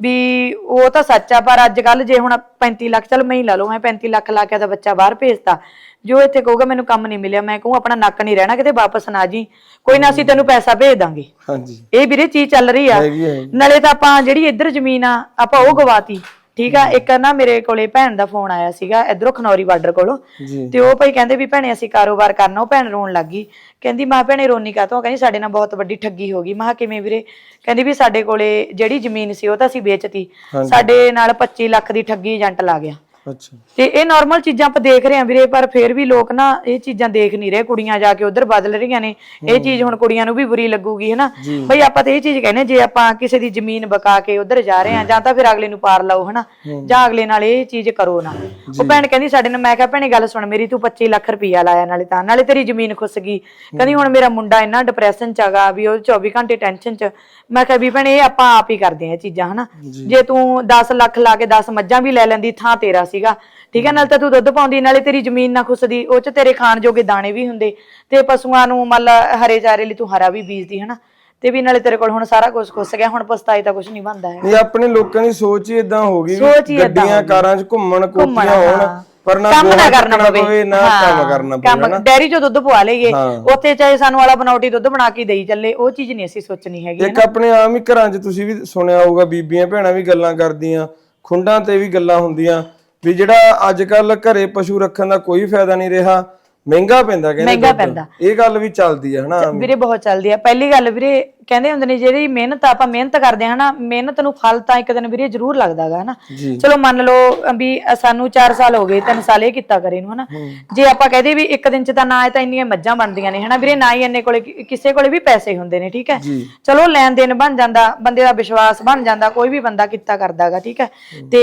ਵੀ ਉਹ ਤਾਂ ਸੱਚ ਆ ਪਰ ਅੱਜ ਕੱਲ ਜੇ ਹੁਣ 35 ਲੱਖ ਚਲ ਮੈਂ ਹੀ ਲਾ ਲਓ ਮੈਂ 35 ਲੱਖ ਲਾ ਕੇ ਤਾਂ ਬੱਚਾ ਬਾਹਰ ਭੇਜਤਾ। ਜੋ ਇੱਥੇ ਕਹੂਗਾ ਮੈਨੂੰ ਕੰਮ ਨਹੀਂ ਮਿਲਿਆ ਮੈਂ ਕਹੂੰ ਆਪਣਾ ਨੱਕ ਨਹੀਂ ਰਹਿਣਾ ਕਿਤੇ ਵਾਪਸ ਨਾ ਜੀ। ਕੋਈ ਨਾ ਅਸੀਂ ਤੈਨੂੰ ਪੈਸਾ ਭੇਜ ਦਾਂਗੇ। ਹਾਂਜੀ। ਇਹ ਵੀਰੇ ਚੀਜ਼ ਚੱਲ ਰਹੀ ਆ। ਹੈਗੀ ਹੈ ਨਾਲੇ ਤਾਂ ਆਪਾਂ ਜਿਹੜੀ ਇੱਧਰ ਜ਼ਮੀਨ ਆ ਆਪਾਂ ਉਹ ਗਵਾਤੀ। ਠੀਕ ਆ ਇੱਕ ਨਾ ਮੇਰੇ ਕੋਲੇ ਭੈਣ ਦਾ ਫੋਨ ਆਇਆ ਸੀਗਾ ਇਧਰੋਂ ਖਨੌਰੀ ਬਾਰਡਰ ਕੋਲੋਂ। ਜੀ। ਤੇ ਉਹ ਭਾਈ ਕਹਿੰਦੇ ਵੀ ਭੈਣੇ ਅਸੀਂ ਕਾਰੋਬਾਰ ਕਰਨਾ ਉਹ ਭੈਣ ਰੋਣ ਲੱਗੀ ਕਹਿੰਦੀ ਮਾਂ ਭੈਣੇ ਰੋਣੀ ਕਾਤੋਂ ਕਹਿੰਦੀ ਸਾਡੇ ਨਾਲ ਬਹੁਤ ਵੱਡੀ ਠੱਗੀ ਹੋ ਗਈ। ਮਾਂ ਕਿਵੇਂ ਵੀਰੇ? ਕਹਿੰਦੀ ਵੀ ਸਾਡੇ ਕੋਲੇ ਜਿਹੜੀ ਜ਼ਮੀਨ ਸੀ ਉਹ ਤਾਂ ਅਸੀਂ ਵੇਚਤੀ। ਸਾਡੇ ਨਾਲ 25 ਲੱਖ ਦੀ ਠੱਗੀ ਏਜੰਟ ਲਾ ਗਿਆ। ਅੱਛਾ। ਤੇ ਇਹ ਨਾਰਮਲ ਚੀਜ਼ਾਂ ਆਪਾਂ ਦੇਖ ਰਹੇ ਹਾਂ ਵੀਰੇ ਪਰ ਫਿਰ ਵੀ ਲੋਕ ਨਾ ਇਹ ਚੀਜ਼ਾਂ ਦੇਖ ਨਹੀਂ ਰਹੇ ਕੁੜੀਆਂ ਜਾ ਕੇ ਉਧਰ ਬਦਲ ਰਹੀਆਂ ਨੇ। ਇਹ ਚੀਜ਼ ਹੁਣ ਕੁੜੀਆਂ ਨੂੰ ਵੀ ਬੁਰੀ ਲੱਗੂਗੀ ਹਨਾ? ਬਈ ਆਪਾਂ ਤਾਂ ਇਹ ਚੀਜ਼ ਕਹਿੰਦੇ ਜੇ ਆਪਾਂ ਕਿਸੇ ਦੀ ਜ਼ਮੀਨ ਬਕਾ ਕੇ ਉਧਰ ਜਾ ਰਹੇ ਹਾਂ ਜਾਂ ਤਾਂ ਫਿਰ ਅਗਲੇ ਨੂੰ ਪਾਰ ਲਾਓ ਹਨਾ? ਜਾਂ ਅਗਲੇ ਨਾਲ ਇਹ ਚੀਜ਼ ਕਰੋ ਨਾ। ਉਹ ਭੈਣ ਕਹਿੰਦੀ ਸਾਡੇ ਨਾਲ ਮੈਂ ਕਿਹਾ ਭੈਣੇ ਗੱਲ ਸੁਣ ਮੇਰੀ ਤੂੰ 25 ਲੱਖ ਰੁਪਈਆ ਲਾਇਆ ਨਾਲੇ ਤਾਂ ਨਾਲੇ ਤੇਰੀ ਜ਼ਮੀਨ ਖੁੱਸ ਗਈ। ਕਹਿੰਦੀ ਹੁਣ ਮੇਰਾ ਮੁੰਡਾ ਇੰਨਾ ਡਿਪਰੈਸ਼ਨ ਚ ਹੈਗਾ ਵੀ ਉਹ 24 ਘੰਟੇ ਟੈਨਸ਼ਨ ਚ। ਮੈਂ ਕਿਹਾ ਵੀ ਭੈਣੇ ਇਹ ਆਪਾਂ ਆਪ ਹੀ ਕਰਦੇ ਆ ਇਹ ਚੀਜ਼ਾਂ ਹਨਾ? ਜੇ। ਤੂੰ 10 ਲੱਖ ਲਾ ਕੇ 10 ਮੱਝਾਂ ਵੀ ਲੈ ਲੈਂਦੀ ਥਾਂ ਤੇਰਾ ਸੀਗਾ। ਠੀਕ ਹੈ ਨਾਲ ਤਾਂ ਤੂੰ ਦੁੱਧ ਪਾਉਂਦੀ ਨਾਲੇ ਤੇਰੀ ਜ਼ਮੀਨ ਨਾ ਖੁੱਸਦੀ ਉਹ ਚ ਤੇਰੇ ਖਾਣ ਜੋਗੇ ਦਾਣੇ ਵੀ ਹੁੰਦੇ। ਤੇ ਪਸ਼ੂਆਂ ਨੂੰ ਮੰਨ ਲਾ ਹਰੇ ਚਾਰੇ ਲਈ ਤੂੰ ਹਰਾ ਵੀ ਬੀਜਦੀ ਹਨਾ? ਤੇ ਵੀ ਨਾਲੇ ਤੇਰੇ ਕੋਲ ਹੁਣ ਸਾਰਾ ਕੁਝ ਖੁੱਸ ਗਿਆ ਹੁਣ ਪਛਤਾਈ ਤਾਂ ਕੁਝ ਨਹੀਂ ਬਣਦਾ ਹੈ ਨਹੀਂ ਆਪਣੇ ਲੋਕਾਂ ਦੀ ਸੋਚ ਹੀ ਇਦਾਂ ਹੋ ਗਈ ਸੋਚ ਹੀ ਵੀ ਏਦਾਂ ਗੱਡੀਆਂ ਕਾਰਾਂ 'ਚ ਘੁੰਮਣ ਕੋਠੀਆਂ ਹੋਣ। ਪਰ ਨਾ ਕੰਮ ਨਾ ਗੋਹਾ ਕਰਨਾ ਚੱਕਣਾ ਪਵੇ। ਨਾ ਕੰਮ ਕਰਨਾ ਪਵੇ ਕੰਮ ਡੈਰੀ ਚੋਂ ਦੁੱਧ ਪਵਾ ਲਈਏ ਹਾਂ। ਉੱਥੇ ਚਾਹੇ ਸਾਨੂੰ ਵਾਲਾ ਬਣਾਉਟੀ ਦੁੱਧ ਬਣਾ ਕੇ ਦੇਈ ਚੱਲੇ ਉਹ ਚੀਜ਼ ਨਹੀਂ ਅਸੀਂ ਸੋਚਣੀ ਹੈਗੀ ਇੱਕ ਆਪਣੇ ਆਮ ਹੀ ਘਰਾਂ 'ਚ ਤੁਸੀਂ ਵੀ ਸੁਣਿਆ ਹੋਊਗਾ ਬੀਬੀਆਂ ਭੈਣਾਂ ਵੀ ਗੱਲਾਂ ਕਰਦੀਆਂ ਖੁੰਡਾਂ ਤੇ ਵੀ ਗੱਲਾਂ ਹੁੰਦੀਆਂ ਵੀ ਜਿਹੜਾ ਅੱਜ ਕੱਲ ਘਰੇ ਪਸ਼ੂ ਰੱਖਣ ਦਾ ਕੋਈ ਫਾਇਦਾ ਨਹੀਂ ਰਿਹਾ ਮਹਿੰਗਾ ਪੈਂਦਾ ਕਹਿੰਦੇ ਮਹਿੰਗਾ ਦੁੱਧ। ਪੈਂਦਾ। ਇਹ ਗੱਲ ਵੀ ਚੱਲਦੀ ਹੈ ਹਨਾ ਵੀਰੇ ਬਹੁਤ ਚੱਲਦੀ ਆ ਪਹਿਲੀ ਗੱਲ ਵੀਰੇ ਕਹਿੰਦੇ ਹੁੰਦੇ ਨੇ ਜਿਹੜੀ ਮਿਹਨਤ ਆਪਾਂ ਮਿਹਨਤ ਕਰਦੇ ਹਾਂ ਨਾ ਮਿਹਨਤ ਨੂੰ ਫਲ ਤਾਂ ਇੱਕ ਦਿਨ ਵੀਰੇ ਜ਼ਰੂਰ ਲੱਗਦਾਗਾ ਹਨਾ। ਜੀ। ਚਲੋ ਮੰਨ ਲਓ ਵੀ ਸਾਨੂੰ 4 ਸਾਲ ਹੋ ਗਏ 3 ਸਾਲ ਇਹ ਕੀਤਾ ਕਰੇ ਨੂੰ ਹਨਾ। ਜੇ ਆਪਾਂ ਕਹਦੇ ਵੀ ਇੱਕ ਦਿਨ ਚ ਤਾਂ ਨਾ ਇਹ ਤਾਂ ਇੰਨੀਆਂ ਮੱਝਾਂ ਬਣਦੀਆਂ ਨੇ ਹਨਾ ਵੀਰੇ ਨਾ ਹੀ ਇੰਨੇ ਕੋਲੇ ਕਿ- ਕਿਸੇ ਕੋਲੇ ਵੀ ਪੈਸੇ ਹੁੰਦੇ ਨੇ ਠੀਕ ਹੈ। ਜੀ। ਚਲੋ ਲੈਣ ਦੇਣ ਬਣ ਜਾਂਦਾ ਬੰਦੇ ਦਾ ਵਿਸ਼ਵਾਸ ਬਣ ਜਾਂਦਾ ਕੋਈ ਵੀ ਬੰਦਾ ਕੀਤਾ ਕਰਦਾਗਾ ਠੀਕ ਹੈ। ਤੇ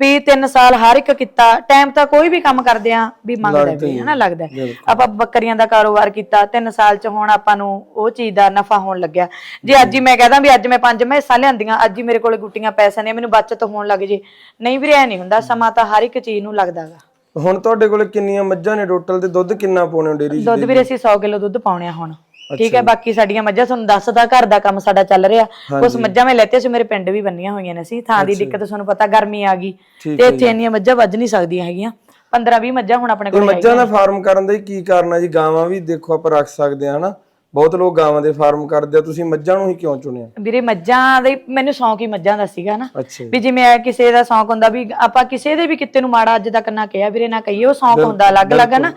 ਵੀ 3 ਸਾਲ ਹਰ ਇੱਕ ਕੀਤਾ ਟਾਈਮ ਤਾਂ ਕੋਈ ਵੀ ਕੰਮ ਕਰਦੇ ਆ ਵੀ ਮੰਗਦਾ ਵੀ ਹਨਾ ਲੱਗਦਾ ਹੈ। ਆਪਾਂ ਬੱਕਰੀਆਂ ਦਾ ਕਾਰੋਬਾਰ ਕੀਤਾ 3 ਸਾਲ ਚ ਹੁਣ ਆਪਾਂ ਨੂੰ ਉਹ ਚੀਜ਼ ਦਾ ਨਫਾ ਹੋਣ ਲੱਗਿਆ। ਜੇ ਅੱਜ ਹੀ ਮੈਂ ਕਹਦਾ ਵੀ ਅੱਜ ਮੈਂ ਪੰਜ ਮੈਸਾਂ ਲਿਆਂਦੀਆਂ ਅੱਜ ਹੀ ਮੇਰੇ ਕੋਲੇ ਗੁੱਟੀਆਂ ਪੈਸੇ ਨੇ ਮੈਨੂੰ ਬਚਤ ਹੋਣ ਲੱਗ ਜੇ। ਨਹੀਂ ਵੀਰੇ ਐ ਨਹੀਂ ਹੁੰਦਾ ਸਮਾਂ ਤਾਂ ਹਰ ਇੱਕ ਚੀਜ਼ ਨੂੰ ਲੱਗਦਾਗਾ। ਹੁਣ ਤੁਹਾਡੇ ਕੋਲ ਕਿੰਨੀਆਂ ਮੱਝਾਂ ਨੇ ਟੋਟਲ ਤੇ ਦੁੱਧ ਕਿੰਨਾ ਪਾਉਣੇ ਹੋ ਡੇਰੀ 'ਚ ਦੁੱਧ ਵੀਰੇ ਅਸੀਂ 100 ਕਿਲੋ ਦੁੱਧ ਪਾਉਣੇ ਆ ਹੁਣ। ਠੀਕ ਹੈ ਬਾਕੀ ਸਾਡੀਆਂ ਮੱਝਾਂ ਤੁਹਾਨੂੰ ਦੱਸਦਾ ਘਰ ਦਾ ਕੰਮ ਸਾਡਾ ਚੱਲ ਰਿਹਾ। ਕੁਝ ਮੱਝਾਂ ਮੈਂ ਲੈਤੇ ਸੀ ਮੇਰੇ ਪਿੰਡ ਵੀ ਬੰਨੀਆਂ ਹੋਈਆਂ ਨੇ ਸੀ। ਥਾਂ ਦੀ ਦਿੱਕਤ ਤੁਹਾਨੂੰ ਪਤਾ ਗਰਮੀ ਆ ਗਈ। ਤੇ ਇੱਥੇ ਇੰਨੀਆਂ ਮੱਝਾਂ ਵੱਜ ਨਹੀਂ ਸਕਦੀਆਂ ਹੈਗੀਆਂ। 15 20 ਮੱਝਾਂ ਹੁਣ ਆਪਣੇ ਕੋਲ ਮੱਝਾਂ ਦਾ ਫਾਰਮ ਕਰਨ ਦਾ ਕੀ ਕਾਰਨ ਆ ਜੀ? ਗਾਵਾਂ ਵੀ ਦੇਖੋ ਆਪਾਂ ਰੱਖ ਸਕਦੇ ਆ ਹਨਾ? ਬਹੁਤ ਲੋਕ ਗਾਵਾਂ ਦੇ ਫਾਰਮ ਕਰਦੇ ਆ ਤੁਸੀਂ ਮੱਝਾਂ ਨੂੰ ਹੀ ਕਿਉਂ ਚੁਣਿਆ? ਵੀਰੇ ਮੱਝਾਂ ਦੇ ਮੈਨੂੰ ਸ਼ੌਂਕ ਹੀ ਮੱਝਾਂ ਦਾ ਸੀਗਾ ਨਾ। ਅੱਛਾ ਵੀ ਜਿਵੇਂ ਇਹ ਕਿਸੇ ਦਾ ਸ਼ੌਂਕ ਹੁੰਦਾ ਵੀ ਆਪਾਂ ਕਿਸੇ ਦੇ ਵੀ ਕਿਤੇ ਨੂੰ ਮਾੜਾ ਅੱਜ ਤੱਕ ਨਾ ਕਿਹਾ ਵੀਰੇ ਨਾ ਕਹੀਏ ਉਹ ਸ਼ੌਂਕ ਹੁੰਦਾ ਅਲੱਗ-ਅਲੱਗ ਹੈ ਨਾ